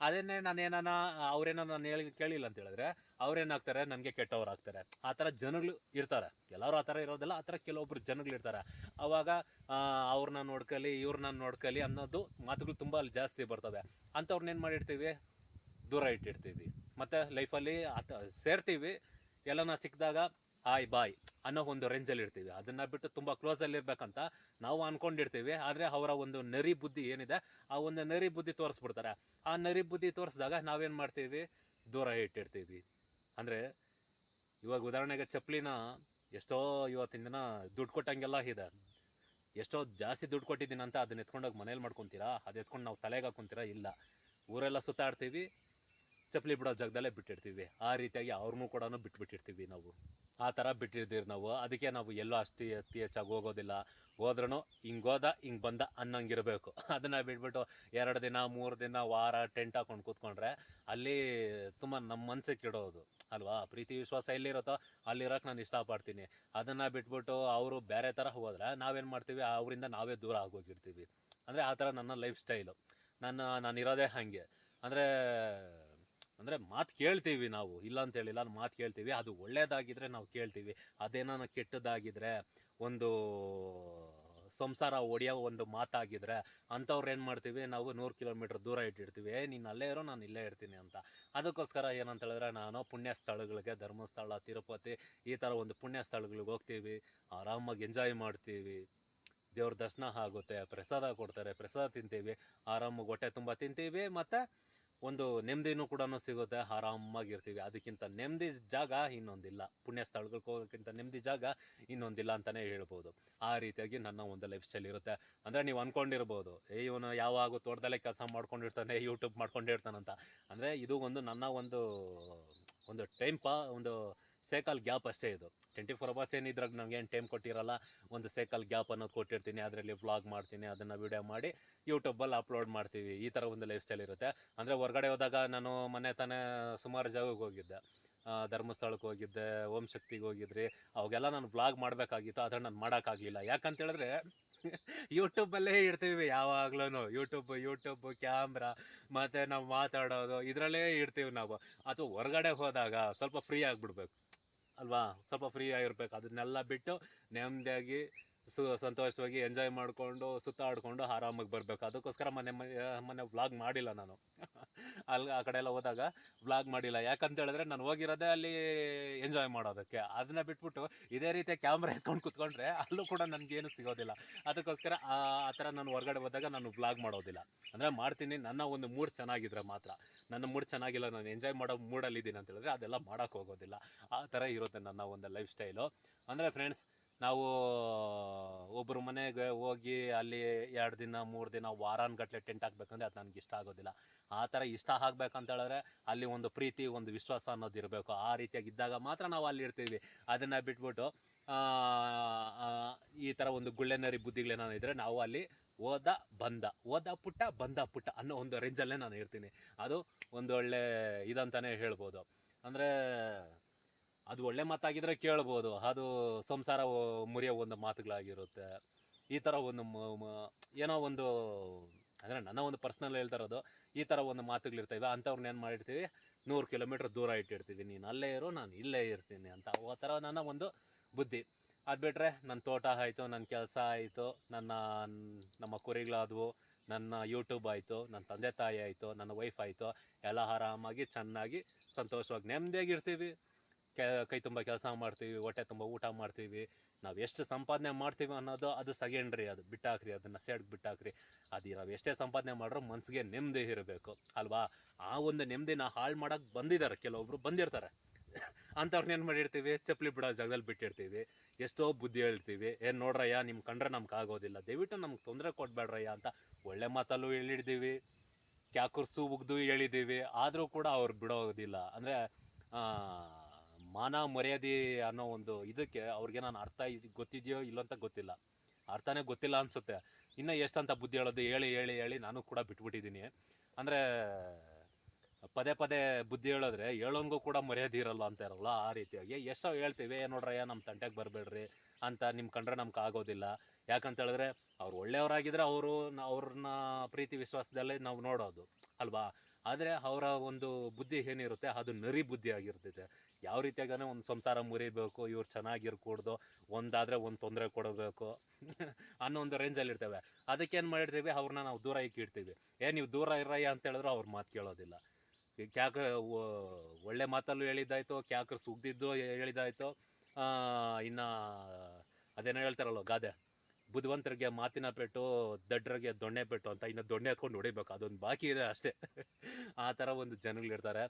ಅದನ್ನೇ ನಾನು ಏನಾನ ಅವ್ರೇನೋ ನಾನು ಹೇಳಿ, ಕೇಳಿಲ್ಲ ಅಂತ ಹೇಳಿದ್ರೆ ಅವ್ರೇನಾಗ್ತಾರೆ? ನನಗೆ ಕೆಟ್ಟವರಾಗ್ತಾರೆ. ಆ ಥರ ಜನಗಳು ಇರ್ತಾರೆ. ಎಲ್ಲರೂ ಆ ಥರ ಇರೋದಿಲ್ಲ, ಆ ಥರ ಕೆಲವೊಬ್ರು ಜನಗಳು ಇರ್ತಾರೆ. ಅವಾಗ ಅವ್ರನ್ನ ನೋಡ್ಕಲಿ, ಇವ್ರನ್ನ ನೋಡ್ಕಲಿ ಅನ್ನೋದು ಮಾತುಗಳು ತುಂಬ ಅಲ್ಲಿ ಜಾಸ್ತಿ ಬರ್ತವೆ ಅಂಥವ್ರನ್ನೇನು ಮಾಡಿರ್ತೀವಿ? ದೂರ ಇಟ್ಟಿರ್ತೀವಿ. ಮತ್ತು ಲೈಫಲ್ಲಿ ಆತ ಸೇರ್ತೀವಿ. ಎಲ್ಲನ ಸಿಕ್ಕಿದಾಗ, ಹಾಯ್, ಬಾಯ್ ಅನ್ನೋ ಒಂದು ರೇಂಜಲ್ಲಿ ಇರ್ತೀವಿ. ಅದನ್ನು ಬಿಟ್ಟು ತುಂಬ ಕ್ಲೋಸಲ್ಲಿ ಇರಬೇಕಂತ ನಾವು ಅಂದ್ಕೊಂಡಿರ್ತೀವಿ ಆದರೆ ಅವರ ಒಂದು ನರಿ ಬುದ್ಧಿ ಏನಿದೆ, ಆ ಒಂದು ನರಿ ಬುದ್ಧಿ ತೋರಿಸ್ಬಿಡ್ತಾರೆ. ಆ ನರಿ ಬುದ್ಧಿ ತೋರಿಸಿದಾಗ ನಾವೇನು ಮಾಡ್ತೀವಿ? ದೂರ ಇಟ್ಟಿರ್ತೀವಿ. ಅಂದರೆ ಇವಾಗ ಉದಾಹರಣೆಗೆ ಚಪ್ಪಲಿನ ಎಷ್ಟೋ ಇವತ್ತಿನ ದಿನ ದುಡ್ಡು ಕೊಟ್ಟಂಗೆಲ್ಲ ಇದೆ. ಎಷ್ಟೋ ಜಾಸ್ತಿ ದುಡ್ಡು ಕೊಟ್ಟಿದ್ದೀನಿ ಅಂತ ಅದನ್ನ ಎತ್ಕೊಂಡೋಗಿ ಮನೇಲಿ ಮಾಡ್ಕೊತೀರಾ? ಅದು ಎತ್ಕೊಂಡು ನಾವು ತಲೆಗೆ ಹಾಕೊಂತೀರಾ? ಇಲ್ಲ. ಊರೆಲ್ಲ ಸುತ್ತಾಡ್ತೀವಿ, ಚಪ್ಪಲಿ ಬಿಡೋ ಜಾಗದಲ್ಲೇ ಬಿಟ್ಟಿರ್ತೀವಿ ಆ ರೀತಿಯಾಗಿ ಅವ್ರನ್ನೂ ಕೂಡ ಬಿಟ್ಬಿಟ್ಟಿರ್ತೀವಿ ನಾವು. ಆ ಥರ ಬಿಟ್ಟಿರ್ತೀವಿ ನಾವು. ಅದಕ್ಕೆ ನಾವು ಎಲ್ಲೂ ಅಷ್ಟು ಅತಿ ಹೆಚ್ಚಾಗಿ ಹೋಗೋದಿಲ್ಲ. ಹೋದ್ರೂ ಹಿಂಗೆ ಹೋದ, ಹಿಂಗೆ ಬಂದ ಅನ್ನಂಗಿರಬೇಕು. ಅದನ್ನು ಬಿಟ್ಬಿಟ್ಟು ಎರಡು ದಿನ, ಮೂರು ದಿನ ವಾರ ಟೆಂಟ್ ಹಾಕೊಂಡು ಕೂತ್ಕೊಂಡ್ರೆ ಅಲ್ಲಿ ತುಂಬ ನಮ್ಮ ಮನಸ್ಸಿಗೆ ಕೆಡೋದು. ಅಲ್ವಾ? ಪ್ರೀತಿ, ವಿಶ್ವಾಸ ಎಲ್ಲಿರುತ್ತೋ ಅಲ್ಲಿರೋಕೆ ನಾನು ಇಷ್ಟಪಡ್ತೀನಿ. ಅದನ್ನು ಬಿಟ್ಬಿಟ್ಟು ಅವರು ಬೇರೆ ಥರ ಹೋದ್ರೆ ನಾವೇನು ಮಾಡ್ತೀವಿ? ಅವರಿಂದ ನಾವೇ ದೂರ ಆಗೋಗಿರ್ತೀವಿ. ಅಂದರೆ ಆ ಥರ ನನ್ನ ಲೈಫ್ ಸ್ಟೈಲು. ನನ್ನ, ನಾನು ಇರೋದೇ ಹಾಗೆ. ಅಂದರೆ ಅಂದರೆ ಮಾತು ಕೇಳ್ತೀವಿ ನಾವು. ಇಲ್ಲ ಅಂತ ಹೇಳಿಲ್ಲ ಮಾತು ಕೇಳ್ತೀವಿ. ಅದು ಒಳ್ಳೇದಾಗಿದ್ದರೆ ನಾವು ಕೇಳ್ತೀವಿ. ಅದೇನೋ ಕೆಟ್ಟದಾಗಿದ್ದರೆ ಒಂದು ಸಂಸಾರ ಒಡೆಯೋ ಒಂದು ಮಾತಾಗಿದ್ರೆ ಅಂಥವ್ರು ಏನು ಮಾಡ್ತೀವಿ? ನಾವು ನೂರು ಕಿಲೋಮೀಟ್ರ್ ದೂರ ಇಟ್ಟಿರ್ತೀವಿ. ಏ, ನೀನು ಅಲ್ಲೇ ಇರೋ, ನಾನು ಇಲ್ಲೇ ಇರ್ತೀನಿ ಅಂತ. ಅದಕ್ಕೋಸ್ಕರ ಏನಂತ ಹೇಳಿದ್ರೆ ನಾನು ಪುಣ್ಯ ಸ್ಥಳಗಳಿಗೆ ಧರ್ಮಸ್ಥಳ, ತಿರುಪತಿ ಈ ಥರ ಒಂದು ಪುಣ್ಯ ಸ್ಥಳಗಳಿಗೆ ಹೋಗ್ತೀವಿ. ಆರಾಮಾಗಿ ಎಂಜಾಯ್ ಮಾಡ್ತೀವಿ. ದೇವ್ರ ದರ್ಶನ ಆಗುತ್ತೆ, ಪ್ರಸಾದ ಕೊಡ್ತಾರೆ, ಪ್ರಸಾದ ತಿಂತೀವಿ. ಆರಾಮಾಗಿ ಹೊಟ್ಟೆ ತುಂಬ ತಿಂತೀವಿ ಮತ್ತು ಒಂದು ನೆಮ್ಮದಿನೂ ಕೂಡ ಸಿಗುತ್ತೆ, ಆರಾಮಾಗಿರ್ತೀವಿ. ಅದಕ್ಕಿಂತ ನೆಮ್ಮದಿ ಜಾಗ ಇನ್ನೊಂದಿಲ್ಲ. ಪುಣ್ಯ ಸ್ಥಳಗಳಿಗೆ ಹೋಗೋಕ್ಕಿಂತ ನೆಮ್ಮದಿ ಜಾಗ ಇನ್ನೊಂದಿಲ್ಲ ಅಂತಲೇ ಹೇಳ್ಬೋದು. ಆ ರೀತಿಯಾಗಿ ನನ್ನ ಒಂದು ಲೈಫ್ ಸ್ಟೈಲ್ ಇರುತ್ತೆ. ಅಂದರೆ ನೀವು ಅಂದ್ಕೊಂಡಿರ್ಬೋದು ಏ, ಇವನು ಯಾವಾಗ ತೋಟದಲ್ಲೇ ಕೆಲಸ ಮಾಡ್ಕೊಂಡಿರ್ತಾನೆ ಯೂಟ್ಯೂಬ್ ಮಾಡ್ಕೊಂಡಿರ್ತಾನಂತ. ಅಂದರೆ ಇದು ಒಂದು ನನ್ನ ಒಂದು ಒಂದು ಟೈಮ್ ಪಾ, ಒಂದು ಸೈಕಲ್ ಗ್ಯಾಪ್ ಅಷ್ಟೇ ಇದು. ಟ್ವೆಂಟಿ ಫೋರ್ ಅವರ್ಸ್ ಏನಿದ್ರಾಗ ಇದ್ರಾಗ ನನಗೆ ಏನು ಟೈಮ್ ಕೊಟ್ಟಿರಲ್ಲ, ಒಂದು ಸೈಕಲ್ ಗ್ಯಾಪ್ ಅನ್ನೋದು ಕೊಟ್ಟಿರ್ತೀನಿ, ಅದರಲ್ಲಿ ವ್ಲಾಗ್ ಮಾಡ್ತೀನಿ, ಅದನ್ನು ವಿಡಿಯೋ ಮಾಡಿ ಯೂಟ್ಯೂಬಲ್ಲಿ ಅಪ್ಲೋಡ್ ಮಾಡ್ತೀವಿ. ಈ ಥರ ಒಂದು ಲೈಫ್ ಸ್ಟೈಲ್ ಇರುತ್ತೆ. ಅಂದರೆ ಹೊರಗಡೆ ಹೋದಾಗ ನಾನು ಮೊನ್ನೆ ತಾನೇ ಸುಮಾರು ಜಾಗಕ್ಕೆ ಹೋಗಿದ್ದೆ. ಧರ್ಮಸ್ಥಳಕ್ಕೆ ಹೋಗಿದ್ದೆ, ಓಂ ಶಕ್ತಿಗೆ ಹೋಗಿದ್ರಿ. ಅವಾಗೆಲ್ಲ ನಾನು ಬ್ಲಾಗ್ ಮಾಡಬೇಕಾಗಿತ್ತು. ಆದರೆ ನಾನು ಮಾಡೋಕ್ಕಾಗಲಿಲ್ಲ. ಯಾಕಂತ ಹೇಳಿದ್ರೆ ಯೂಟ್ಯೂಬಲ್ಲೇ ಇಡ್ತೀವಿ ಯಾವಾಗ್ಲೂ ಯೂಟ್ಯೂಬ್ ಯೂಟ್ಯೂಬ್ ಕ್ಯಾಮ್ರಾ ಮತ್ತು ನಾವು ಮಾತಾಡೋದು, ಇದರಲ್ಲೇ ಇಡ್ತೀವಿ ನಾವು. ಅಥವಾ ಹೊರಗಡೆ ಹೋದಾಗ ಸ್ವಲ್ಪ ಫ್ರೀ ಆಗಿಬಿಡ್ಬೇಕು. ಅಲ್ವಾ? ಸ್ವಲ್ಪ ಫ್ರೀ ಆಗಿರ್ಬೇಕು. ಅದನ್ನೆಲ್ಲ ಬಿಟ್ಟು ನೆಮ್ಮದಿಯಾಗಿ ಸು ಸಂತೋಷವಾಗಿ ಎಂಜಾಯ್ ಮಾಡಿಕೊಂಡು, ಸುತ್ತಾಡಿಕೊಂಡು ಆರಾಮಾಗಿ ಬರಬೇಕು. ಅದಕ್ಕೋಸ್ಕರ ಮೊನ್ನೆ ಮೊನ್ನೆ ವ್ಲಾಗ್ ಮಾಡಿಲ್ಲ ನಾನು. ಅಲ್ಲಿ ಆ ಕಡೆ ಎಲ್ಲ ಹೋದಾಗ ವ್ಲಾಗ್ ಮಾಡಿಲ್ಲ. ಯಾಕಂತ ಹೇಳಿದ್ರೆ ನಾನು ಹೋಗಿರೋದೇ ಅಲ್ಲಿ ಎಂಜಾಯ್ ಮಾಡೋದಕ್ಕೆ. ಅದನ್ನ ಬಿಟ್ಬಿಟ್ಟು ಇದೇ ರೀತಿಯ ಕ್ಯಾಮ್ರಾ ಎತ್ಕೊಂಡು ಕುತ್ಕೊಂಡ್ರೆ ಅಲ್ಲೂ ಕೂಡ ನನಗೇನು ಸಿಗೋದಿಲ್ಲ. ಅದಕ್ಕೋಸ್ಕರ ಆ ಆ ಥರ ನಾನು ಹೊರಗಡೆ ಹೋದಾಗ ನಾನು ವ್ಲಾಗ್ ಮಾಡೋದಿಲ್ಲ. ಅಂದರೆ ಮಾಡ್ತೀನಿ, ನನ್ನ ಒಂದು ಮೂಡ್ ಚೆನ್ನಾಗಿದ್ರೆ ಮಾತ್ರ. ನನ್ನ ಮೂಡ್ ಚೆನ್ನಾಗಿಲ್ಲ, ನಾನು ಎಂಜಾಯ್ ಮಾಡೋ ಮೂಡಲ್ಲಿದ್ದೀನಿ ಅಂತ ಹೇಳಿದ್ರೆ ಅದೆಲ್ಲ ಮಾಡೋಕ್ಕೆ ಹೋಗೋದಿಲ್ಲ. ಆ ಥರ ಇರುತ್ತೆ ನನ್ನ ಒಂದು ಲೈಫ್ ಸ್ಟೈಲು ಅಂದರೆ ಫ್ರೆಂಡ್ಸ್ ನಾವು ಒಬ್ಬರ ಮನೆಗೆ ಹೋಗಿ ಅಲ್ಲಿ ಎರಡು ದಿನ, ಮೂರು ದಿನ ವಾರಾನಗಟ್ಟಲೆ ಟೆಂಟ್ ಹಾಕ್ಬೇಕಂದ್ರೆ ಅದು ನನಗೆ ಇಷ್ಟ ಆಗೋದಿಲ್ಲ. ಆ ಥರ ಇಷ್ಟ ಆಗ್ಬೇಕಂತ ಹೇಳಿದ್ರೆ ಅಲ್ಲಿ ಒಂದು ಪ್ರೀತಿ, ಒಂದು ವಿಶ್ವಾಸ ಅನ್ನೋದು ಇರಬೇಕು. ಆ ರೀತಿಯಾಗಿ ಇದ್ದಾಗ ಮಾತ್ರ ನಾವು ಅಲ್ಲಿ ಇರ್ತೀವಿ. ಅದನ್ನು ಬಿಟ್ಬಿಟ್ಟು ಈ ಥರ ಒಂದು ಗುಳ್ಳೆನರಿ ಬುದ್ಧಿಗಳೇನಾದ್ರು ಇದ್ದರೆ ನಾವು ಅಲ್ಲಿ ಓದ ಬಂದ ಓದ ಪುಟ್ಟ, ಬಂದ ಪುಟ್ಟ ಅನ್ನೋ ಒಂದು ರೇಂಜಲ್ಲೇ ನಾನು ಇರ್ತೀನಿ. ಅದು ಒಂದು ಒಳ್ಳೆ ಇದಂತಾನೆ ಹೇಳ್ಬೋದು. ಅಂದರೆ ಅದು ಒಳ್ಳೆ ಮಾತಾಗಿದ್ರೆ ಕೇಳ್ಬೋದು. ಅದು ಸಂಸಾರ ಮುರಿಯೋ ಒಂದು ಮಾತುಗಳಾಗಿರುತ್ತೆ. ಈ ಥರ ಒಂದು ಏನೋ ಒಂದು, ಅಂದರೆ ನನ್ನ ಒಂದು ಪರ್ಸ್ನಲ್ ಹೇಳ್ತಾ ಇರೋದು, ಈ ಥರ ಒಂದು ಮಾತುಗಳಿರ್ತವೆ ಅಂಥವ್ರನ್ನ ಏನು ಮಾಡಿರ್ತೀವಿ? ನೂರು ಕಿಲೋಮೀಟ್ರ್ ದೂರ ಇಟ್ಟಿರ್ತೀವಿ ನೀನು ಅಲ್ಲೇ ಇರು, ನಾನು ಇಲ್ಲೇ ಇರ್ತೀನಿ ಅಂತ. ಆ ಥರ ನನ್ನ ಒಂದು ಬುದ್ಧಿ. ಅದು ಬಿಟ್ಟರೆ ನನ್ನ ತೋಟ ಆಯಿತು ನನ್ನ ಕೆಲಸ ಆಯಿತು, ನನ್ನ, ನಮ್ಮ ಕುರಿಗಳಾದವು, ನನ್ನ ಯೂಟ್ಯೂಬ್ ಆಯಿತು ನನ್ನ ತಂದೆ ತಾಯಿ ಆಯಿತು, ನನ್ನ ವೈಫ್ ಆಯಿತು, ಎಲ್ಲ ಆರಾಮಾಗಿ ಚೆನ್ನಾಗಿ, ಸಂತೋಷವಾಗಿ ನೆಮ್ಮದಿಯಾಗಿರ್ತೀವಿ ಕೆ ತುಂಬ ಕೆಲಸ ಮಾಡ್ತೀವಿ, ಹೊಟ್ಟೆ ತುಂಬ ಊಟ ಮಾಡ್ತೀವಿ. ನಾವು ಎಷ್ಟು ಸಂಪಾದನೆ ಮಾಡ್ತೀವಿ ಅನ್ನೋದು ಅದು ಸೆಕೆಂಡ್ರಿ, ಅದು ಬಿಟ್ಟಾಕ್ರಿ, ಅದನ್ನು ಸೈಡ್ಗೆ ಬಿಟ್ಟಾಕ್ರಿ. ಅದು ನಾವು ಎಷ್ಟೇ ಸಂಪಾದನೆ ಮಾಡ್ರೂ ಮನಸ್ಸಿಗೆ ನೆಮ್ಮದಿ ಇರಬೇಕು. ಅಲ್ವಾ? ಆ ಒಂದು ನೆಮ್ಮದಿನ ಹಾಳು ಮಾಡೋಕ್ಕೆ ಬಂದಿದ್ದಾರೆ ಕೆಲವೊಬ್ರು ಬಂದಿರ್ತಾರೆ. ಅಂಥವ್ರನ್ನ ಏನು ಮಾಡಿರ್ತೀವಿ? ಚಪ್ಪಲಿ ಬಿಡೋ ಜಾಗದಲ್ಲಿ ಬಿಟ್ಟಿರ್ತೀವಿ. ಎಷ್ಟೋ ಬುದ್ಧಿ ಹೇಳ್ತೀವಿ. ಏನು ನೋಡ್ರಯ್ಯ ನಿಮ್ಮ ಕಂಡ್ರೆ ನಮ್ಗೆ ಆಗೋದಿಲ್ಲ. ದಯವಿಟ್ಟು ನಮ್ಗೆ ತೊಂದರೆ ಕೊಡಬೇಡ್ರಯ್ಯ ಅಂತ ಒಳ್ಳೆ ಮಾತಲ್ಲೂ ಹೇಳಿದ್ದೀವಿ. ಕ್ಯಾಕುರ್ಸು ಉಗ್ದು ಹೇಳಿದ್ದೀವಿ. ಆದರೂ ಕೂಡ ಅವ್ರು ಬಿಡೋದಿಲ್ಲ. ಅಂದರೆ ಮಾನ ಮರ್ಯಾದೆ ಅನ್ನೋ ಒಂದು ಇದಕ್ಕೆ ಅವ್ರಿಗೆ ನಾನು ಅರ್ಥ ಗೊತ್ತಿದೆಯೋ ಇಲ್ಲೋ ಅಂತ ಗೊತ್ತಿಲ್ಲ. ಅರ್ಥನೇ ಗೊತ್ತಿಲ್ಲ ಅನಿಸುತ್ತೆ. ಇನ್ನು ಎಷ್ಟಂತ ಬುದ್ಧಿ ಹೇಳೋದು ಹೇಳಿ ಹೇಳಿ ಹೇಳಿ ನಾನು ಕೂಡ ಬಿಟ್ಬಿಟ್ಟಿದ್ದೀನಿ. ಅಂದರೆ ಪದೇ ಪದೇ ಬುದ್ಧಿ ಹೇಳಿದ್ರೆ ಹೇಳೋನ್ಗೂ ಕೂಡ ಮರ್ಯಾದೆ ಇರಲ್ಲ ಅಂತ ಇರಲ್ಲ ಆ ರೀತಿಯಾಗಿ. ಎಷ್ಟೋ ಹೇಳ್ತೀವಿ, "ಏ ನೋಡ್ರಯ್ಯ ನಮ್ಮ ತಂಟೆಗೆ ಬರಬೇಡ್ರಿ ಅಂತ ನಿಮ್ಮ ಕಂಡ್ರೆ ನಮ್ಗೆ ಆಗೋದಿಲ್ಲ. ಯಾಕಂತ ಹೇಳಿದ್ರೆ ಅವ್ರು ಒಳ್ಳೆಯವರಾಗಿದ್ರೆ ಅವರು ಅವ್ರನ್ನ ಪ್ರೀತಿ ವಿಶ್ವಾಸದಲ್ಲಿ ನಾವು ನೋಡೋದು, ಅಲ್ವಾ? ಆದರೆ ಅವರ ಒಂದು ಬುದ್ಧಿ ಏನಿರುತ್ತೆ, ಅದು ನರಿ ಬುದ್ಧಿ ಆಗಿರ್ತೈತೆ. ಯಾವ ರೀತಿಯಾಗನೇ ಒಂದು ಸಂಸಾರ ಮುರಿಬೇಕು, ಇವ್ರು ಚೆನ್ನಾಗಿರ್ಕೂಡ್ದು, ಒಂದಾದರೆ ಒಂದು ತೊಂದರೆ ಕೊಡಬೇಕು ಅನ್ನೋ ಒಂದು ರೇಂಜಲ್ಲಿ ಅದಕ್ಕೆ ಏನು ಮಾಡಿರ್ತೀವಿ? ಅವ್ರನ್ನ ನಾವು ದೂರ ಇಕ್ಕಿಡ್ತೀವಿ ಏ, ನೀವು ದೂರ ಇರಯ್ಯ ಅಂತ ಹೇಳಿದ್ರು ಅವ್ರ ಮಾತು ಕೇಳೋದಿಲ್ಲ. ಕ್ಯಾಕ ಒಳ್ಳೆ ಮಾತಲ್ಲೂ ಹೇಳಿದ್ದಾಯ್ತು, ಕ್ಯಾಕರ್ ಸುಗ್ದಿದ್ದು ಹೇಳಿದ್ದಾಯ್ತು. ಇನ್ನು ಅದೇನೋ ಹೇಳ್ತಾರಲ್ಲ ಗಾದೆ, ಬುದ್ಧಿವಂತರಿಗೆ ಮಾತಿನ ಪೆಟ್ಟು ದಡ್ಡರಿಗೆ ದೊಣ್ಣೆ ಪೆಟ್ಟು ಅಂತ ಇನ್ನು ದೊಣ್ಣೆ ಹಾಕೊಂಡು ಹೊಡಿಬೇಕು. ಅದೊಂದು ಬಾಕಿ ಇದೆ ಅಷ್ಟೇ. ಆ ಥರ ಒಂದು ಜನಗಳಿರ್ತಾರೆ.